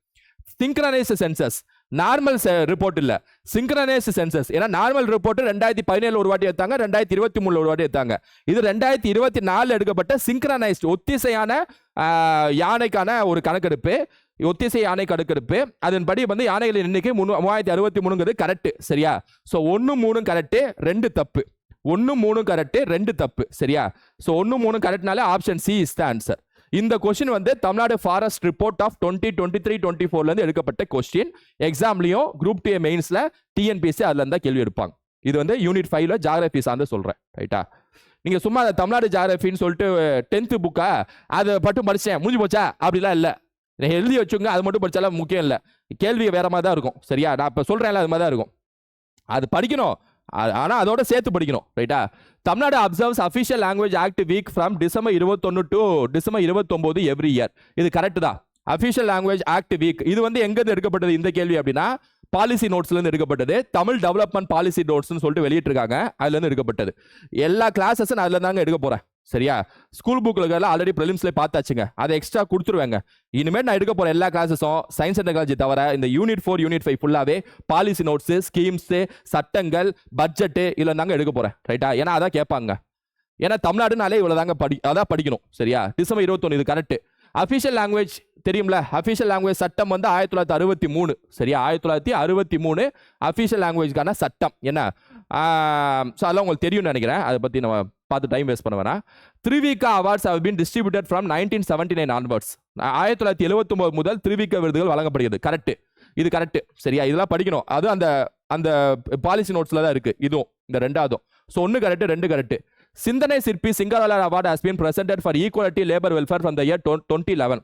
சிங்க்ரனைஸ்ட் சென்சஸ் நார்மல் ரிப்போர்ட் இல்லை. சிங்க்ரனைஸ் சென்சஸ் ஏன்னா நார்மல் ரிப்போர்ட் ரெண்டாயிரத்தி பதினேழு ஒரு வாட்டி எடுத்தாங்க ரெண்டாயிரத்தி இருபத்தி மூணு ஒரு வாட்டி எடுத்தாங்க. இது ரெண்டாயிரத்தி இருபத்தி நாலு எடுக்கப்பட்ட சிங்க்ரனைஸ்ட் ஒத்திசையான யானைக்கான ஒரு கணக்கெடுப்பு. ஒத்திசை யானை கணக்கெடுப்பு. அதன்படி வந்து யானைகளின் எண்ணிக்கை மூணு மூவாயிரத்தி அறுபத்தி மூணுங்கிறது கரெக்ட் சரியா? ஸோ ஒன்று மூணு கரெக்டு ரெண்டு தப்பு. ஒன்று மூணு கரெக்டு ரெண்டு தப்பு சரியா? ஸோ ஒன்று மூணு கரெக்ட்னால option C is the answer இந்த கொஸ்டின் வந்து Tamil Nadu forest report of twenty twenty three twenty ஃபோர்லேருந்து எடுக்கப்பட்ட கொஸ்டின் எக்ஸாம்லையும் குரூப் டூ மெயின்ஸில் டிஎன்பிஎஸ்சி அதில் இருந்தால் கேள்வி எடுப்பாங்க. இது வந்து யூனிட் ஃபைவ்ல ஜாகிரபி சார்ந்து சொல்கிறேன் ரைட்டா நீங்கள் சும்மா தமிழ்நாடு ஜாகிரபின்னு சொல்லிட்டு டென்த்து புக்கா அதை மட்டும் படித்தேன் முடிஞ்சு போச்சா? அப்படிலாம் இல்லை. எழுதி வச்சுங்க அது மட்டும் படித்தாலும் முக்கியம் இல்லை. கேள்வி வேற மாதிரி தான் இருக்கும். சரியா? நான் இப்போ சொல்கிறேன்ல அது மாதிரி தான் இருக்கும். அது படிக்கணும். ஆனால் அதோட சேர்த்து படிக்கணும் ரைட்டா Tamil Nadu observes official language act week from December இருபத்தொன்னு டு டிசம்பர் இருபத்தொம்போது எவ்ரி இயர் இது கரெக்ட் தான். அஃபிஷியல் லாங்குவேஜ் ஆக்ட் வீக் இது வந்து எங்கேருந்து எடுக்கப்பட்டது இந்த கேள்வி அப்படின்னா பாலிசி நோட்ஸ்லேருந்து எடுக்கப்பட்டது. தமிழ் டெவலப்மெண்ட் பாலிசி நோட்ஸ்னு சொல்லிட்டு வெளியிட்டிருக்காங்க. அதுலேருந்து எடுக்கப்பட்டது. எல்லா கிளாஸஸும் நான் அதில் தாங்க எடுக்க போகிறேன் சரியா? ஸ்கூல் புக்கில் ஆல்ரெடி ப்ரிலிம்ஸ்லேயே பார்த்தாச்சுங்க. அதை எக்ஸ்ட்ரா கொடுத்துருவேங்க. இனிமேல் நான் எடுக்க போகிற எல்லா கிளாஸஸும் சயின்ஸ் அண்ட் டெக்னாலஜி தவிர இந்த யூனிட் ஃபோர் யூனிட் ஃபைவ் ஃபுல்லாகவே பாலிசி நோட்ஸு ஸ்கீம்ஸு சட்டங்கள் பட்ஜெட்டு இதில் தாங்க எடுக்க போகிறேன் ரைட்டா ஏன்னா அதான் கேட்பாங்க. ஏன்னா தமிழ்நாடுனாலே இவ்வளோ தாங்க படி அதான் படிக்கணும். சரியா? டிசம்பர் இருபத்தொன்று இது கரெக்ட் அஃபிஷியல் லாங்குவேஜ் தெரியும்ல? அஃபிஷியல் லாங்குவேஜ் சட்டம் வந்து ஆயிரத்தி தொள்ளாயிரத்தி அறுபத்தி மூணு. சரியா? ஆயிரத்தி தொள்ளாயிரத்தி அறுபத்தி மூணு அஃபிஷியல் லாங்குவேஜ்க்கான சட்டம். என்ன? ஸோ அதெல்லாம் உங்களுக்கு தெரியும்னு நினைக்கிறேன். அதை பற்றி நம்ம பார்த்து டைம் வேஸ்ட் பண்ண வேணாம். Thiruvika awards have been distributed from nineteen seventy nine onwards ஆயிரத்தி தொள்ளாயிரத்தி எழுபத்தொம்போது முதல் த்ரிவிகா விருதுகள் வழங்கப்படுகிறது. கரெக்ட் இது கரெக்ட் சரியா? இதெல்லாம் படிக்கணும். அது அந்த அந்த பாலிசி நோட்ஸில் தான் இருக்குது இதுவும் இந்த ரெண்டாவதும். ஸோ ஒன்று கரெக்ட் ரெண்டு கரெக்ட் சிந்தனை சிற்பி Singaravelar award has been presented for equality labour welfare from the year twenty eleven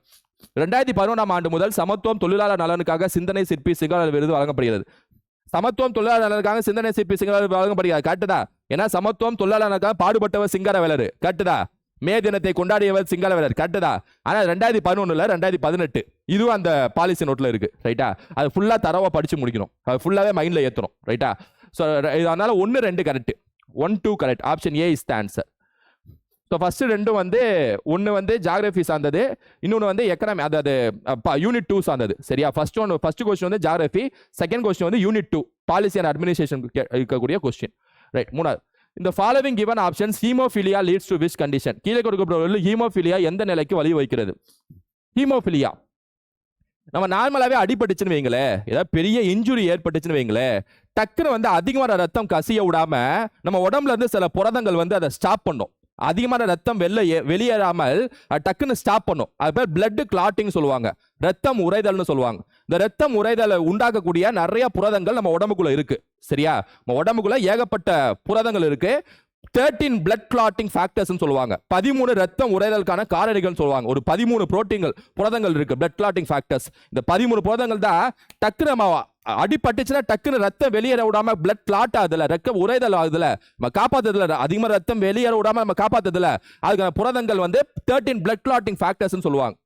ரெண்டாயிரத்தி பதினொன்றாம் ஆண்டு முதல் சமத்துவம் தொழிலாளர் நலனுக்காக சிந்தனை சிற்பி சிங்கராலர் விருது வழங்கப்படுகிறது. சமத்துவம் தொழிலாளர்களுக்காக சிந்தனை சிப்பி சிங்கராலர் வழங்கப்படுகிறார். கரெக்டுதா ஏன்னா சமத்துவம் தொழிலாளர்களுக்காக பாடுபட்டவர் சிங்கார வேலர் கரெக்டுதா மே தினத்தை கொண்டாடியவர் சிங்காரவேலர் கரெக்டுதா ஆனா ரெண்டாயிரத்தி பதினொன்னுல ரெண்டாயிரத்தி பதினெட்டு. இதுவும் அந்த பாலிசி நோட்ல இருக்கு. ரைட்டா? அது ஃபுல்லா தரவா படிச்சு முடிக்கணும். அது ஃபுல்லாவே மைண்ட்ல ஏத்தணும். ரைட்டா? ஸோ அதனால ஒன்று ரெண்டு correct one two correct option A is the answer so first ரெண்டும் வந்து ஒன்று வந்து ஜாகிரபி சார்ந்தது இன்னொன்று வந்து எக்கனாமி அதாவது யூனிட் டூ சார்ந்தது. சரியா? ஃபஸ்ட் ஒன்று ஃபஸ்ட் கொஸ்டின் வந்து ஜாகிரபி செகண்ட் கொஸ்டின் வந்து unit two policy and administration இருக்கக்கூடிய கொஸ்டின் ரைட் மூணாவது. இந்த following given options haemophilia leads to which condition கீழே கொடுக்கப்படுவதில் ஹீமோஃபிலியா எந்த நிலைக்கு வழி வைக்கிறது ஹீமோஃபிலியா நம்ம நார்மலாகவே அடிபட்டுச்சுன்னு வைங்களேன் ஏதாவது பெரிய இன்ஜுரி ஏற்பட்டுச்சுன்னு வைங்களேன் டக்குன்னு வந்து அதிகமான ரத்தம் கசிய விடாம நம்ம உடம்புல இருந்து சில புரதங்கள் வந்து அதை ஸ்டாப் பண்ணும். அதிகமான ரத்தம் வெளில வெளியேறாமல் டக்குன்னு ஸ்டாப் பண்ணும். அது பேர் பிளட் கிளாட்டிங் சொல்லுவாங்க. ரத்தம் உறைதல்னு சொல்லுவாங்க. இந்த ரத்தம் உறைதலை உண்டாக்கக்கூடிய நிறைய புரதங்கள் நம்ம உடம்புக்குள்ள இருக்கு. சரியா? நம்ம உடம்புக்குள்ள ஏகப்பட்ட புரதங்கள் இருக்கு. தேர்ட்டீன் பிளட் கிளாட்டிங் ஃபேக்டர்ஸ்னு சொல்லுவாங்க. பதிமூணு ரத்தம் உரைதலுக்கான காரணிகள் சொல்லுவாங்க. ஒரு பதிமூணு புரோட்டீன்கள் புரதங்கள் இருக்கு பிளட் கிளாட்டிங் ஃபேக்டர்ஸ் இந்த பதிமூணு புரதங்கள் தான் டக்குனு நம்ம அடிபட்டுச்சுன்னா டக்குன்னு ரத்தம் வெளியேற விடாம பிளட் கிளாட் ஆகுதுல ரத்தம் உரைதல் ஆகுதுல. நம்ம காப்பாத்துறதுல அதிகமாக ரத்தம் வெளியேற விடாம நம்ம காப்பாத்துறதுல. அதுக்கான புரதங்கள் வந்து தேர்ட்டீன் பிளட் கிளாட்டிங் ஃபேக்டர்ஸ்னு சொல்லுவாங்க.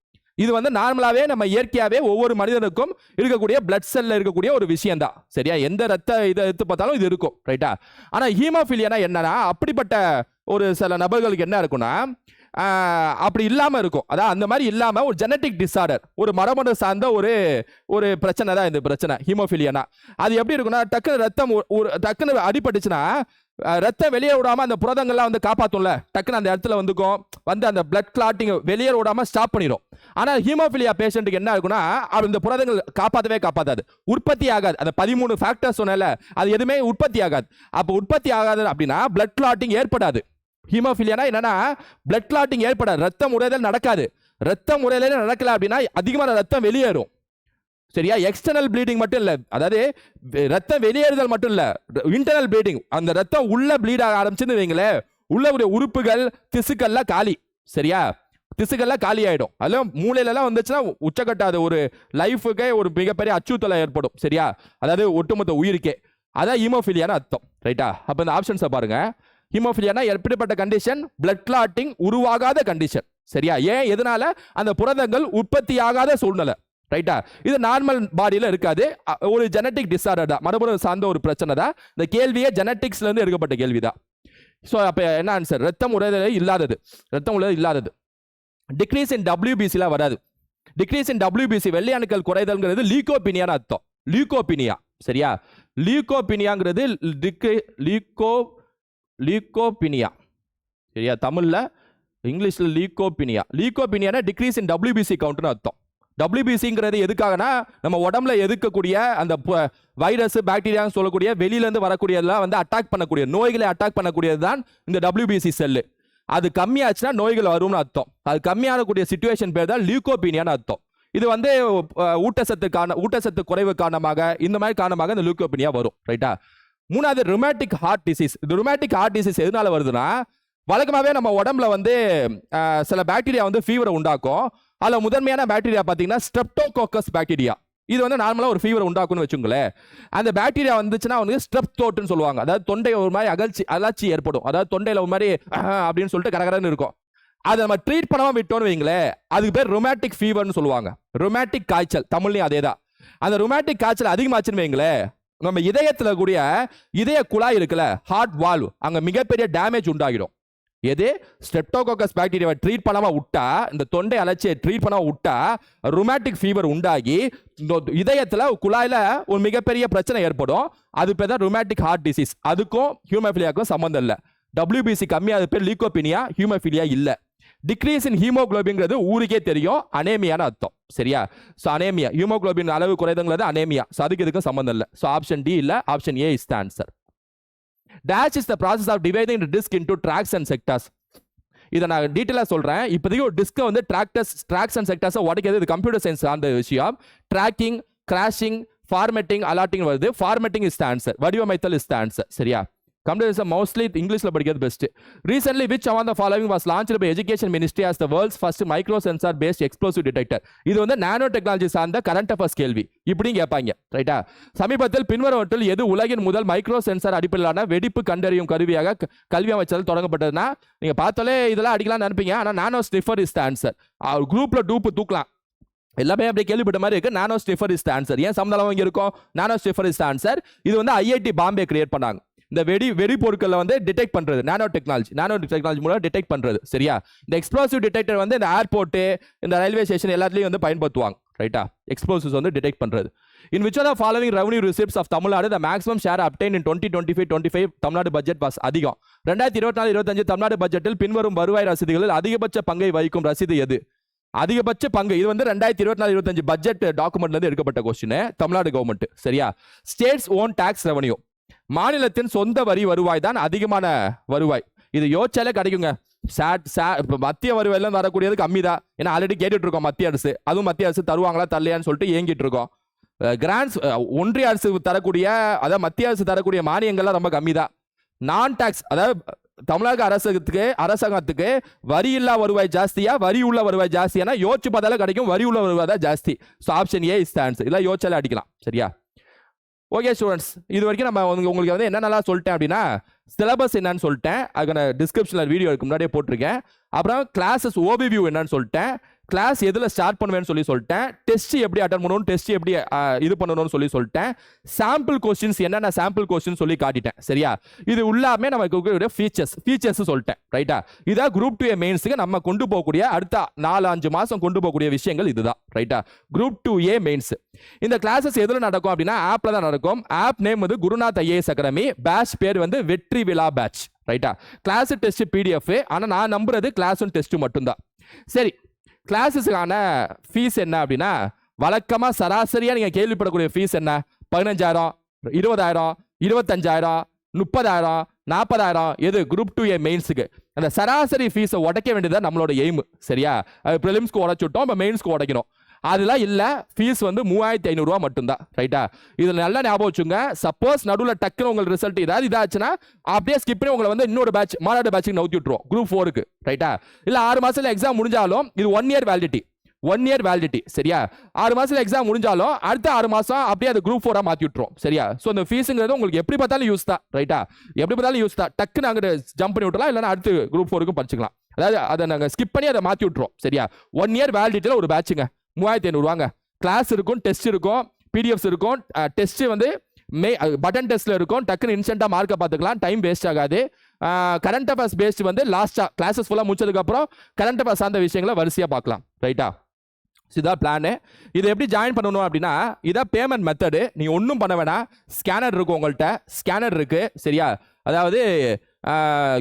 இது வந்து நார்மலாகவே நம்ம இயற்கையாகவே ஒவ்வொரு மனிதனுக்கும் இருக்கக்கூடிய பிளட் செல்லில் இருக்கக்கூடிய ஒரு விஷயம் தான் சரியா? எந்த ரத்த இதை எடுத்து பார்த்தாலும் இது இருக்கும் ரைட்டா ஆனால் ஹீமோஃபிலியானா என்னன்னா அப்படிப்பட்ட ஒரு சில நபர்களுக்கு என்ன இருக்கும்னா அப்படி இல்லாமல் இருக்கும். அதான் அந்த மாதிரி இல்லாமல் ஒரு ஜெனட்டிக் டிஸார்டர் ஒரு மரபணு சார்ந்த ஒரு ஒரு பிரச்சனை தான் இந்த பிரச்சனை ஹீமோஃபிலியானா. அது எப்படி இருக்கும்னா டக்குனு ரத்தம் ஒரு- டக்குனு அடிபட்டுச்சுன்னா ரத்தம் வெளியே விடாமல் அந்த புரதங்கள்லாம் வந்து காப்பாற்றும்ல டக்குன்னு அந்த இடத்துல வந்துக்கும் வந்து அந்த பிளட் கிளாட்டிங் வெளியே விடாம ஸ்டாப் பண்ணிடும் ஆனால் ஹீமோஃபிலியா பேஷண்ட்டுக்கு என்ன இருக்குன்னா அது இந்த புரதங்கள் காப்பாற்றவே காப்பாற்றாது உற்பத்தி ஆகாது. அந்த பதிமூணு ஃபேக்டர்ஸ் சொன்னல அது எதுவுமே உற்பத்தி ஆகாது. அப்போ உற்பத்தி ஆகாது அப்படின்னா பிளட் கிளாட்டிங் ஏற்படாது. ஹீமோஃபிலியானா என்னன்னா பிளட் கிளாட்டிங் ஏற்படாது. ரத்தம் உறைதல் நடக்காது. ரத்தம் உறைதல் நடக்கல அப்படின்னா அதிகமான ரத்தம் வெளியேறும். சரியா? எக்ஸ்டர்னல் ப்ளீடிங் மட்டும் இல்லை. அதாவது ரத்தம் வெளியேறுதல் மட்டும் இல்லை. இன்டர்னல் ப்ளீடிங் அந்த ரத்தம் உள்ள ப்ளீட் ஆக ஆரம்பிச்சுன்னு வைங்களேன். உள்ள உறுப்புகள் திசுக்கள்லாம் காலி. சரியா? திசுக்கள்லாம் காலி ஆகிடும் அதெல்லாம் மூளையிலலாம் வந்துச்சுன்னா உச்சக்கட்டாத ஒரு லைஃபுக்கே ஒரு மிகப்பெரிய அச்சுறுத்தலை ஏற்படும். சரியா? அதாவது ஒட்டுமொத்த உயிருக்கே. அதான் ஹீமோஃபிலியான அர்த்தம். ரைட்டா அப்போ இந்த ஆப்ஷன்ஸை பாருங்க. ஹீமோஃபிலியானா எப்படிப்பட்ட கண்டிஷன் பிளட் கிளாட்டிங் உருவாகாத கண்டிஷன் சரியா? ஏன்? எதனால? அந்த புரதங்கள் உற்பத்தி ஆகாத சூழ்நிலை. ரைட்டா இது நார்மல் பாடியில் இருக்காது. ஒரு ஜெனட்டிக் டிசார்டர் தான். மரபணு சார்ந்த ஒரு பிரச்சனை தான். இந்த கேள்வியே ஜெனட்டிக்ஸ்லேருந்து எடுக்கப்பட்ட கேள்வி தான் ஸோ அப்போ என்ன ஆன்சர் ரத்தம் உறைதல் இல்லாதது. ரத்தம் உள்ளது இல்லாதது. டிக்ரீஸ் இன் டபிள்யூபிசிலாம் வராது. டிக்ரீஸ் இன் டபிள்யூபிசி வெள்ளை அணுக்கள் குறைதல்ங்கிறது லீகோபினியான்னு அர்த்தம். லீகோபினியா சரியா? லீகோபினியாங்கிறது டிக்ரி லீகோ லீகோபினியா சரியா? தமிழில் இங்கிலீஷில் லீகோபினியா லீகோபினியானா டிக்ரீஸ் இன் டபிள்யூபிசி கவுண்ட்னு அர்த்தம். டபிள்யூபிசிங்கிறது எதுக்காகனா நம்ம உடம்புல எதுக்கக்கூடிய அந்த வைரஸ் பாக்டீரியான்னு சொல்லக்கூடிய வெளியிலேருந்து வரக்கூடியதெல்லாம் வந்து அட்டாக் பண்ணக்கூடிய நோய்களை அட்டாக் பண்ணக்கூடியது தான் இந்த டபிள்யூபிசி செல்லு அது கம்மியாச்சுன்னா நோய்கள் வரும்னு அர்த்தம். அது கம்மியாகக்கூடிய சுச்சுவேஷன் பேர் தான் லியூகோபீனியான்னு அர்த்தம். இது வந்து ஊட்டச்சத்து காரண ஊட்டச்சத்து குறைவு காரணமாக இந்த மாதிரி காரணமாக இந்த லியூகோபீனியா வரும் ரைட்டா மூணாவது ருமேட்டிக் ஹார்ட் டிசீஸ் இந்த ருமேட்டிக் ஹார்ட் டிசீஸ் எதனால வருதுன்னா வழக்கமாகவே நம்ம உடம்புல வந்து சில பாக்டீரியா வந்து ஃபீவரை உண்டாக்கும். அதில் முதன்மையான பாக்டீரியா பார்த்தீங்கன்னா ஸ்ட்ரெப்டோகோக்கஸ் பாக்டீரியா இது வந்து நார்மலாக ஒரு ஃபீவர் உண்டாக்கும்னு வச்சுங்களேன். அந்த பாக்டீரியா வந்துச்சுன்னா வந்து ஸ்ட்ரெப் தோட்டுன்னு சொல்லுவாங்க. அதாவது தொண்டை ஒரு மாதிரி அகழ்ச்சி அலாச்சி ஏற்படும். அதாவது தொண்டையில் ஒரு மாதிரி அப்படின்னு சொல்லிட்டு கரகரன்னு இருக்கும். அதை நம்ம ட்ரீட் பண்ணாமல் விட்டோம்னு வைங்களேன் அதுக்கு பேர் ரொமாட்டிக் ஃபீவர்னு சொல்லுவாங்க. ரொமாட்டிக் காய்ச்சல் தமிழ்லையும் அதே தான் அந்த ரொமாட்டிக் காய்ச்சல் அதிகமாச்சுன்னு வைங்களேன் நம்ம இதயத்தில் கூடிய இதய குழாய் இருக்குல்ல ஹார்ட் வால்வ் அங்கே மிகப்பெரிய டேமேஜ் உண்டாகிடும். எது? ஸ்டெப்டோகோக்கஸ் பாக்டீரியாவை ட்ரீட் பண்ணாமல் விட்டா இந்த தொண்டை அலட்சியை ட்ரீட் பண்ணாமல் விட்டா ருமேட்டிக் ஃபீவர் உண்டாகி இந்த குழாயில் ஒரு மிகப்பெரிய பிரச்சனை ஏற்படும். அது பேர் தான் ருமேட்டிக் ஹார்ட் டிசீஸ் அதுக்கும் ஹியூமோஃபிலியாக்கும் சம்மந்தம் இல்லை. டபிள்யூபிசி கம்மியாக பேர் லீகோபினியா ஹியூமோஃபிலியா இல்லை. டிக்ரீஸ் இன் ஹீமோகுளோபின்ங்கிறது ஊருக்கே தெரியும் அனேமியான அர்த்தம். சரியா? ஸோ அனேமியா ஹீமோக்ளோபின் அளவு குறைதுங்கிறது அனேமியா ஸோ அதுக்கு இதுக்கும் சம்மந்தம் இல்லை. ஸோ ஆப்ஷன் டி இல்லை option A is the answer dash is the process of dividing disk into tracks and sectors இதை நான் டீட்டெயிலாக சொல்கிறேன் இப்போதைக்கு ஒரு டிஸ்கை வந்து ட்ராக்டர்ஸ் ட்ராக்ஸ் அண்ட் செக்டர்ஸை உடைக்கிறது. இது கம்ப்யூட்டர் சயின்ஸ் சார்ந்த விஷயம். ட்ராக்கிங் கிராஷிங் ஃபார்மேட்டிங் அலாட்டிங் வருது. ஃபார்மேட்டிங் இஸ் த ஆன்சர் வடிவமைத்தல் இஸ் த ஆன்சர் சரியா? கம்ப்யூட்டர்ஸ் மோஸ்ட்லி இங்கிலீஷில் படிக்கிறது best recently which of the following was launched by education ministry as the world's first micro sensor based explosive detector இது வந்து nano technology சார்ந்த current affairs கேள்வி. இப்படியும் கேட்பாங்க ரைட்டா சமீபத்தில் பின்வரவற்றில் எது உலகின் முதல் மைக்ரோ சென்சார் அடிப்படையிலான வெடிப்பு கண்டறியும் கருவியாக கல்வி அமைச்சல் தொடங்கப்பட்டதுன்னா நீங்க பார்த்தாலே இதெல்லாம் அடிக்கலாம்னு நினைப்பீங்க. ஆனால் nano sniffer is the answer குரூப்ல டூப்பு தூக்கலாம். எல்லாமே அப்படி கேள்விப்பட்ட மாதிரி இருக்கு. Nano sniffer is the answer ஏன் சம்மந்தம் இங்கே இருக்கும்? Nano sniffer is the answer இது வந்து ஐஐடி பாம்பே கிரியேட் பண்ணாங்க. இந்த வெடி வெடி பொருட்களை வந்து டிடெக்ட் பண்றது. நானோ டெக்னாலஜி நானோ டெக்னாலஜி மூலம் டிடெக்ட் பண்றது. சரியா? இந்த எக்ஸ்ப்ளோசிவ் டிடெக்டர் வந்து இந்த ஏர்போர்ட்டு இந்த ரயில்வே ஸ்டேஷன் எல்லாத்துலயும் வந்து பயன்படுத்துவாங்க. ரைட்டா எக்ஸ்ப்ளோசிவ்ஸ் வந்து டிடெக்ட் பண்றது. In which are following revenue receipts of Tamil Nadu the maximum share obtained in twenty twenty five twenty five Tamil Nadu budget pass அதிகம். ரெண்டாயிரத்தி இருபத்தி நாலு இருபத்தஞ்சு தமிழ்நாடு பட்ஜெட்டில் பின்வரும் வருவாய் ரசீதுகளில் அதிகபட்ச பங்கை வகிக்கும் ரசீது எது? அதிகபட்ச பங்கு. இது வந்து ரெண்டாயிரத்தி இருபத்தி நாலு இருபத்தஞ்சு பட்ஜெட் டாக்குமெண்ட்ல இருந்து எடுக்கப்பட்ட கொஸ்டின் தமிழ்நாடு கவர்மெண்ட் சரியா? ஸ்டேட்ஸ் ஓன் டாக்ஸ் ரெவன்யூ மாநிலத்தின் சொந்த வரி வருவாய் தான் அதிகமான வருவாய். இது யோசிச்சாலே கிடைக்குங்க. சாட் சா இப்போ மத்திய வருவாயெல்லாம் வரக்கூடியது கம்மி தான் ஏன்னா ஆல்ரெடி கேட்டுட்டு இருக்கோம் மத்திய அரசு. அதுவும் மத்திய அரசு தருவாங்களா தரலையான்னு சொல்லிட்டு ஏங்கிட்டு இருக்கோம் கிராண்ட்ஸ் ஒன்றிய அரசு தரக்கூடிய அதாவது மத்திய அரசு தரக்கூடிய மானியங்கள்லாம் ரொம்ப கம்மி தான் நான் டாக்ஸ் அதாவது தமிழக அரசுக்கு அரசாங்கத்துக்கு வரி இல்லா வருவாய் ஜாஸ்தியா வரி உள்ள வருவாய் ஜாஸ்தியானா யோசிச்சு பார்த்தாலும் கிடைக்கும். வரி உள்ள வருவாய் தான் ஜாஸ்தி. So option A is answer இல்லை யோசிச்சாலே அடிக்கலாம். சரியா? ஓகே ஸ்டூடெண்ட்ஸ் இது வரைக்கும் நம்ம உங்களுக்கு வந்து என்னென்னலாம் சொல்லிட்டேன் அப்படின்னா சிலபஸ் என்னன்னு சொல்லிட்டேன். அதுக்கான டிஸ்கிரிப்ஷனில் வீடியோ இருக்கு முன்னாடியே போட்டிருக்கேன். அப்புறம் கிளாஸஸ் ஓபிவியூ என்னன்னு சொல்லிட்டேன். கிளாஸ் எதில் ஸ்டார்ட் பண்ணுவேன்னு சொல்லி சொல்லிட்டேன். டெஸ்ட் எப்படி அட்டன் பண்ணணும் டெஸ்ட் எப்படி இது பண்ணணும்னு சொல்லி சொல்லிட்டேன். சாம்பிள் கொஸ்டின்ஸ் என்னென்ன சாம்பிள் கொஸ்டின் சொல்லி காட்டிட்டேன். சரியா? இது உள்ளாமே நமக்கு ஃபீச்சர்ஸ் ஃபீச்சர்ஸ் சொல்லிட்டேன். ரைட்டா இதான் குரூப் டூ ஏ மெயின்ஸுக்கு நம்ம கொண்டு போகக்கூடிய அடுத்த நாலு அஞ்சு மாதம் கொண்டு போகக்கூடிய விஷயங்கள் இதுதான். ரைட்டா குரூப் டூ ஏ மெயின்ஸ் இந்த கிளாஸஸ் எதில் நடக்கும் அப்படின்னா ஆப்பில் தான் நடக்கும். ஆப் நேம் வந்து குருநாத் ஐஏஎஸ் அகாடமி. பேட்ச் பேர் வந்து வெற்றி விழா பேட்ச் ரைட்டா கிளாஸ் டெஸ்ட் பிடிஎஃப் ஆனால் நான் நம்புறது கிளாஸும் டெஸ்ட்டு மட்டும்தான். சரி கிளாஸஸுக்கான ஃபீஸ் என்ன அப்படின்னா வழக்கமாக சராசரியாக நீங்கள் கேள்விப்படக்கூடிய ஃபீஸ் என்ன? பதினஞ்சாயிரம் இருபதாயிரம் இருபத்தஞ்சாயிரம் முப்பதாயிரம் நாற்பதாயிரம் எது? குரூப் டூ ஏ மெயின்ஸுக்கு அந்த சராசரி ஃபீஸை உடைக்க வேண்டியது நம்மளோட எய்ம் சரியா? அது ப்ரிலிம்ஸ்க்கு உடைச்சுட்டோம் இப்போ மெயின்ஸ்க்கு உடைக்கணும். அதெல்லாம் இல்லை ஃபீஸ் வந்து மூவாயிரத்தி ஐநூறுரூவா மட்டும்தான் ரைட்டா இதில் நல்லா ஞாபகம் வச்சுங்க சப்போஸ் நடுவில் டக்குன்னு உங்களுக்கு ரிசல்ட் ஏதாவது இதாச்சுன்னா அப்படியே ஸ்கிப் பண்ணி உங்களை வந்து இன்னொரு பேட்ச் மாநாடு பேட்சுக்கு நவுத்தி விட்டுருவோம் குரூப் ஃபோருக்கு ரைட்டா இல்லை ஆறு மாதத்தில் எக்ஸாம் முடிஞ்சாலும் இது one year validity one year validity சரியா? ஆறு மாதத்தில் எக்ஸாம் முடிஞ்சாலும் அடுத்த ஆறு மாதம் அப்படியே அது குரூப் ஃபோராக மாற்றி விட்டுரும் சரியா? ஸோ அந்த ஃபீஸுங்கிறது உங்களுக்கு எப்படி பார்த்தாலும் யூஸ் தான் ரைட்டா எப்படி பார்த்தாலும் யூஸ் தான். டக்குன்னு நாங்கள் ஜம்ப் பண்ணி விட்டுலாம் இல்லைன்னா அடுத்து குரூப் ஃபோருக்கும் படிச்சுக்கலாம். அதாவது அதை நாங்கள் ஸ்கிப் பண்ணி அதை மாற்றி விட்டுருவோம் சரியா? ஒன் இயர் வேலிடிட்டியில் ஒரு பேட்சுங்க மூவாயிரத்தி ஐநூறுவாங்க கிளாஸ் இருக்கும் டெஸ்ட் இருக்கும் பிடிஎஃப்ஸ் இருக்கும். டெஸ்ட் வந்து மே பட்டன் டெஸ்ட்ல இருக்கும். டக்குன்னு இன்ஸ்டன்ட்டாக மார்க்கை பார்த்துக்கலாம். டைம் வேஸ்ட் ஆகாது. கரண்ட் அஃபேர்ஸ் பேஸ்ட் வந்து லாஸ்ட்டாக கிளாஸஸ் ஃபுல்லாக முடிச்சதுக்கப்புறம் கரண்ட் அஃபேர்ஸ் சார்ந்த விஷயங்களை வரிசையாக பார்க்கலாம். ரைட்டா இதுதான் பிளானு இதை எப்படி ஜாயின் பண்ணணும் அப்படின்னா இதான் பேமெண்ட் மெத்தடு நீங்கள் ஒன்றும் பண்ண வேணாம். ஸ்கேனர் இருக்கும் உங்கள்கிட்ட ஸ்கேனர் இருக்குது சரியா? அதாவது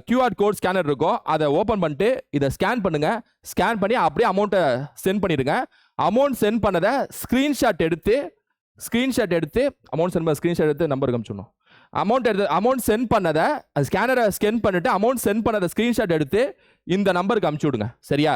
கியூஆர் கோட் ஸ்கேனர் இருக்கும். அதை ஓப்பன் பண்ணிட்டு இதை ஸ்கேன் பண்ணுங்கள் ஸ்கேன் பண்ணி அப்படியே அமௌண்ட்டை சென்ட் பண்ணிடுங்க. அமௌண்ட் சென்ட் பண்ணதை ஸ்க்ரீன்ஷாட் எடுத்து ஸ்க்ரீன்ஷாட் எடுத்து அமௌண்ட் சென்ட் பண்ண ஸ்க்ரீன்ஷாட் எடுத்து நம்பர் காமிச்சிடணும் அமௌண்ட் எடுத்து அமௌண்ட் சென்ட் பண்ணதை ஸ்கேனரை ஸ்கேன் பண்ணிட்டு அமௌண்ட் சென்ட் பண்ணதை ஸ்க்ரீன்ஷாட் எடுத்து இந்த நம்பருக்கு அமுச்சு விடுங்க. சரியா?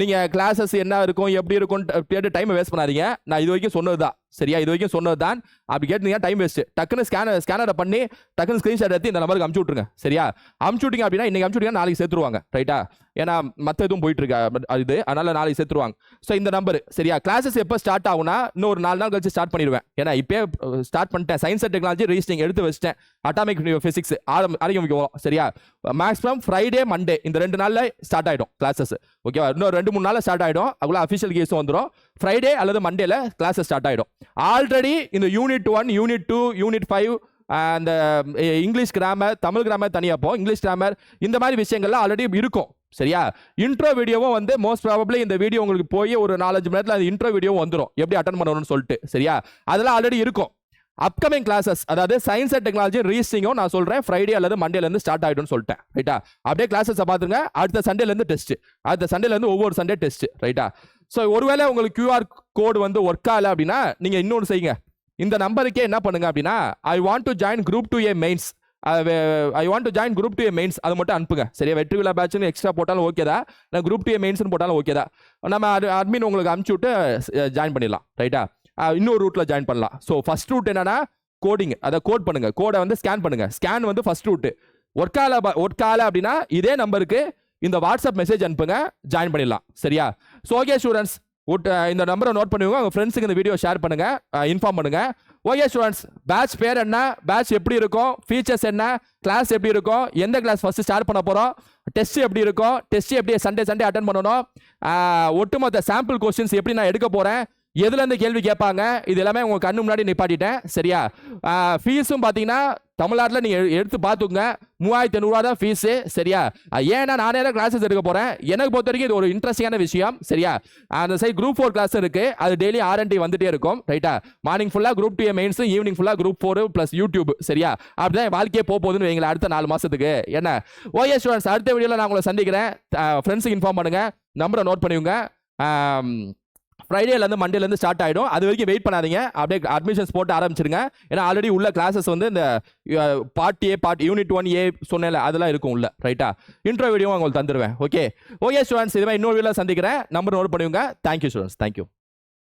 நீங்கள் கிளாஸஸ் என்ன இருக்கும் எப்படி இருக்கும் கேட்டு டைமை வேஸ்ட் பண்ணாதீங்க. நான் இது வரைக்கும் சொன்னது தான் சரியா? இது வரைக்கும் சொன்னது தான் அப்படி கேட்டீங்க டைம் வேஸ்ட் டக்குன்னு ஸ்கேனர் ஸ்கேனரை பண்ணி டக்குன்னு ஸ்க்ரீன்ஷாட் எடுத்து இந்த நம்பருக்கு அமுச்சு விட்ருங்க சரியா? அமுச்சு விட்டீங்க அப்படின்னா இன்னைக்கு அமுச்சு விட்டீங்க நாளைக்கு சேர்த்துருவாங்க. ரைட்டா ஏன்னா மற்ற எதுவும் போயிட்டு இருக்கா அது இது. அதனால் நாளைக்கு சேர்த்துருவாங்க. ஸோ இந்த நம்பர் சரியா? கிளாஸஸ் எப்போ ஸ்டார்ட் ஆகும்னா இன்னும் ஒரு நாலு நாள் கழிச்சு ஸ்டார்ட் பண்ணிடுவேன். ஏன்னா இப்போ ஸ்டார்ட் பண்ணிட்டேன். சயின்ஸ் அண்ட் டெக்னாலஜி ரெஜிஸ்டிங் எடுத்து வச்சிட்டேன். அட்டாமிக் ஃபிசிக்ஸ் ஆரம் ஆரம்பிக்கும் சரியா? மேக்ஸிமம் ஃப்ரைடே மண்டே இந்த ரெண்டு நாளில் ஸ்டார்ட் ஆகிடும் கிளாஸஸ் ஓகேவா இன்னும் ரெண்டு மூணு நாளில் ஸ்டார்ட் ஆகிடும் அதுக்குள்ள அஃபிஷியல் கேஸும் வந்துடும் ஃப்ரைடே அல்லது மண்டேல கிளாஸஸ் ஸ்டார்ட் ஆகிடும் ஆல்ரெடி இந்த unit one unit two unit five அந்த இங்கிலீஷ் கிராமர் தமிழ் கிராமர் தனியாக போ இங்கிலீஷ் கிராமர் இந்த மாதிரி விஷயங்கள்லாம் ஆல்ரெடி இருக்கும். சரியா? இன்ட்ரோ வீடியோவும் வந்து மோஸ்ட் ப்ராபப்ளி இந்த வீடியோ உங்களுக்கு போய் ஒரு நாலஞ்சு மணி நேரத்தில் அந்த இன்ட்ரோ வீடியோவும் வந்துடும் எப்படி அட்டன் பண்ணணும்னு சொல்லிட்டு. சரியா? அதெல்லாம் ஆல்ரெடி இருக்கும். அப்கமிங் கிளாஸஸ் அதாவது சயின்ஸ் அண்ட் டெக்னாலஜி ரீசிங்கும் நான் சொல்கிறேன் ஃப்ரைடே அல்லது மண்டேலேருந்து ஸ்டார்ட் ஆகிடும்னு சொல்லிட்டேன். ரைட்டா அப்படியே கிளாஸஸை பார்த்துங்க அடுத்த சண்டேலேருந்து டெஸ்ட் அடுத்த சண்டேலேருந்து ஒவ்வொரு சண்டே டெஸ்ட் ரைட்டா ஸோ ஒருவேளை உங்களுக்கு கியூஆர் கோடு வந்து ஒர்க் ஆகலை அப்படின்னா நீங்கள் இன்னொன்று செய்யுங்க. இந்த நம்பருக்கே என்ன பண்ணுங்க அப்படின்னா I want to join group two A mains I want to join group two A mains அது மட்டும் அனுப்புங்க. சரியா? வெற்றி விழா பேட்ச்னு எக்ஸ்ட்ரா போட்டாலும் ஓகே தான். நான் குரூப் டூ ஏ மெயின்ஸ்னு போட்டாலும் ஓகே தான். நம்ம அட்மின் உங்களுக்கு அனுப்பிச்சு விட்டு ஜாயின் பண்ணிடலாம். ரைட்டா இன்னொரு ரூட்டில் ஜாயின் பண்ணலாம். ஸோ ஃபர்ஸ்ட் ரூட் என்னன்னா கோடிங் அதை கோட் பண்ணுங்க. கோடை வந்து ஸ்கேன் பண்ணுங்க. ஸ்கேன் வந்து ஃபர்ஸ்ட் ரூட் ஒர்க் ஆகல ஒர்க் ஆகல அப்படின்னா இதே நம்பருக்கு இந்த வாட்ஸ்அப் மெசேஜ் அனுப்புங்க. ஜாயின் பண்ணிடலாம். சரியா? ஓகே ஸ்டூடெண்ட்ஸ் இந்த நம்பரை நோட் பண்ணுவோம் உங்கள் ஃப்ரெண்ட்ஸுக்கு இந்த வீடியோ ஷேர் பண்ணுங்கள் இன்ஃபார்ம் பண்ணுங்கள் ஓகே ஸ்டூடெண்ட்ஸ் பேட்ச் பேர் என்ன? பேட்ச் எப்படி இருக்கும்? ஃபீச்சர்ஸ் என்ன? கிளாஸ் எப்படி இருக்கும்? எந்த கிளாஸ் ஃபஸ்ட்டு ஸ்டார்ட் பண்ண போகிறோம் டெஸ்ட் எப்படி இருக்கும்? டெஸ்ட் எப்படி சண்டே சண்டே அட்டன் பண்ணணும்? ஒட்டுமொத்த சாம்பிள் கொஸ்டின்ஸ் எப்படி நான் எடுக்க போகிறேன் எதுலேருந்து கேள்வி கேட்பாங்க? இது எல்லாமே உங்கள் கண்ணு முன்னாடி நிப்பாட்டிட்டேன். சரியா? ஃபீஸும் பார்த்தீங்கன்னா தமிழ்நாட்டில் நீங்கள் எடுத்து பார்த்துங்க மூவாயிரத்தி ஐநூறுரூவா தான் ஃபீஸு சரியா? ஏன்னா நானே தான் கிளாஸஸ் எடுக்க போகிறேன் எனக்கு பொறுத்த வரைக்கும் இது ஒரு இன்ட்ரெஸ்டிங்கான விஷயம். சரியா? அந்த சைட் குரூப் ஃபோர் கிளாஸ் இருக்குது அது டெய்லி ஆர்என்டி வந்துட்டே இருக்கும். ரைட்டா மார்னிங் ஃபுல்லாக குரூப் டூ மெயின்ஸ் ஈவினிங் ஃபுல்லாக குரூப் ஃபோர் ப்ளஸ் யூடியூப் சரியா? அப்படிதான் என் வாழ்க்கையே போக போகுதுன்னு வைங்களேன் அடுத்த நாலு மாதத்துக்கு என்ன? ஓகே ஸ்டூடெண்ட்ஸ் அடுத்த வீடியோவில் நான் உங்களை சந்திக்கிறேன். ஃப்ரெண்ட்ஸுக்கு இன்ஃபார்ம் பண்ணுங்கள் நம்பரை நோட் பண்ணிவிங்க ஃப்ரைடேலேருந்து மண்டேலேருந்து ஸ்டார்ட் ஆகிடும் அது வரைக்கும் வெயிட் பண்ணாதீங்க. அப்படியே அட்மிஷன்ஸ் போட்டு ஆரம்பிச்சிருங்க ஏன்னா ஆல்ரெடி உள்ள கிளாஸஸ் வந்து இந்த part A part unit one A சொன்னேன்ல அதெல்லாம் இருக்கும் உள்ள ரைட்டா இன்ட்ரோ வீடியோ உங்களுக்கு தந்துடுவேன் ஓகே ஓகே ஸ்டூடெண்ட்ஸ் இது மாதிரி இன்னொரு வீடியோவில் சந்திக்கிறேன். நம்பர் நோட் பண்ணுவீங்க thank you students thank you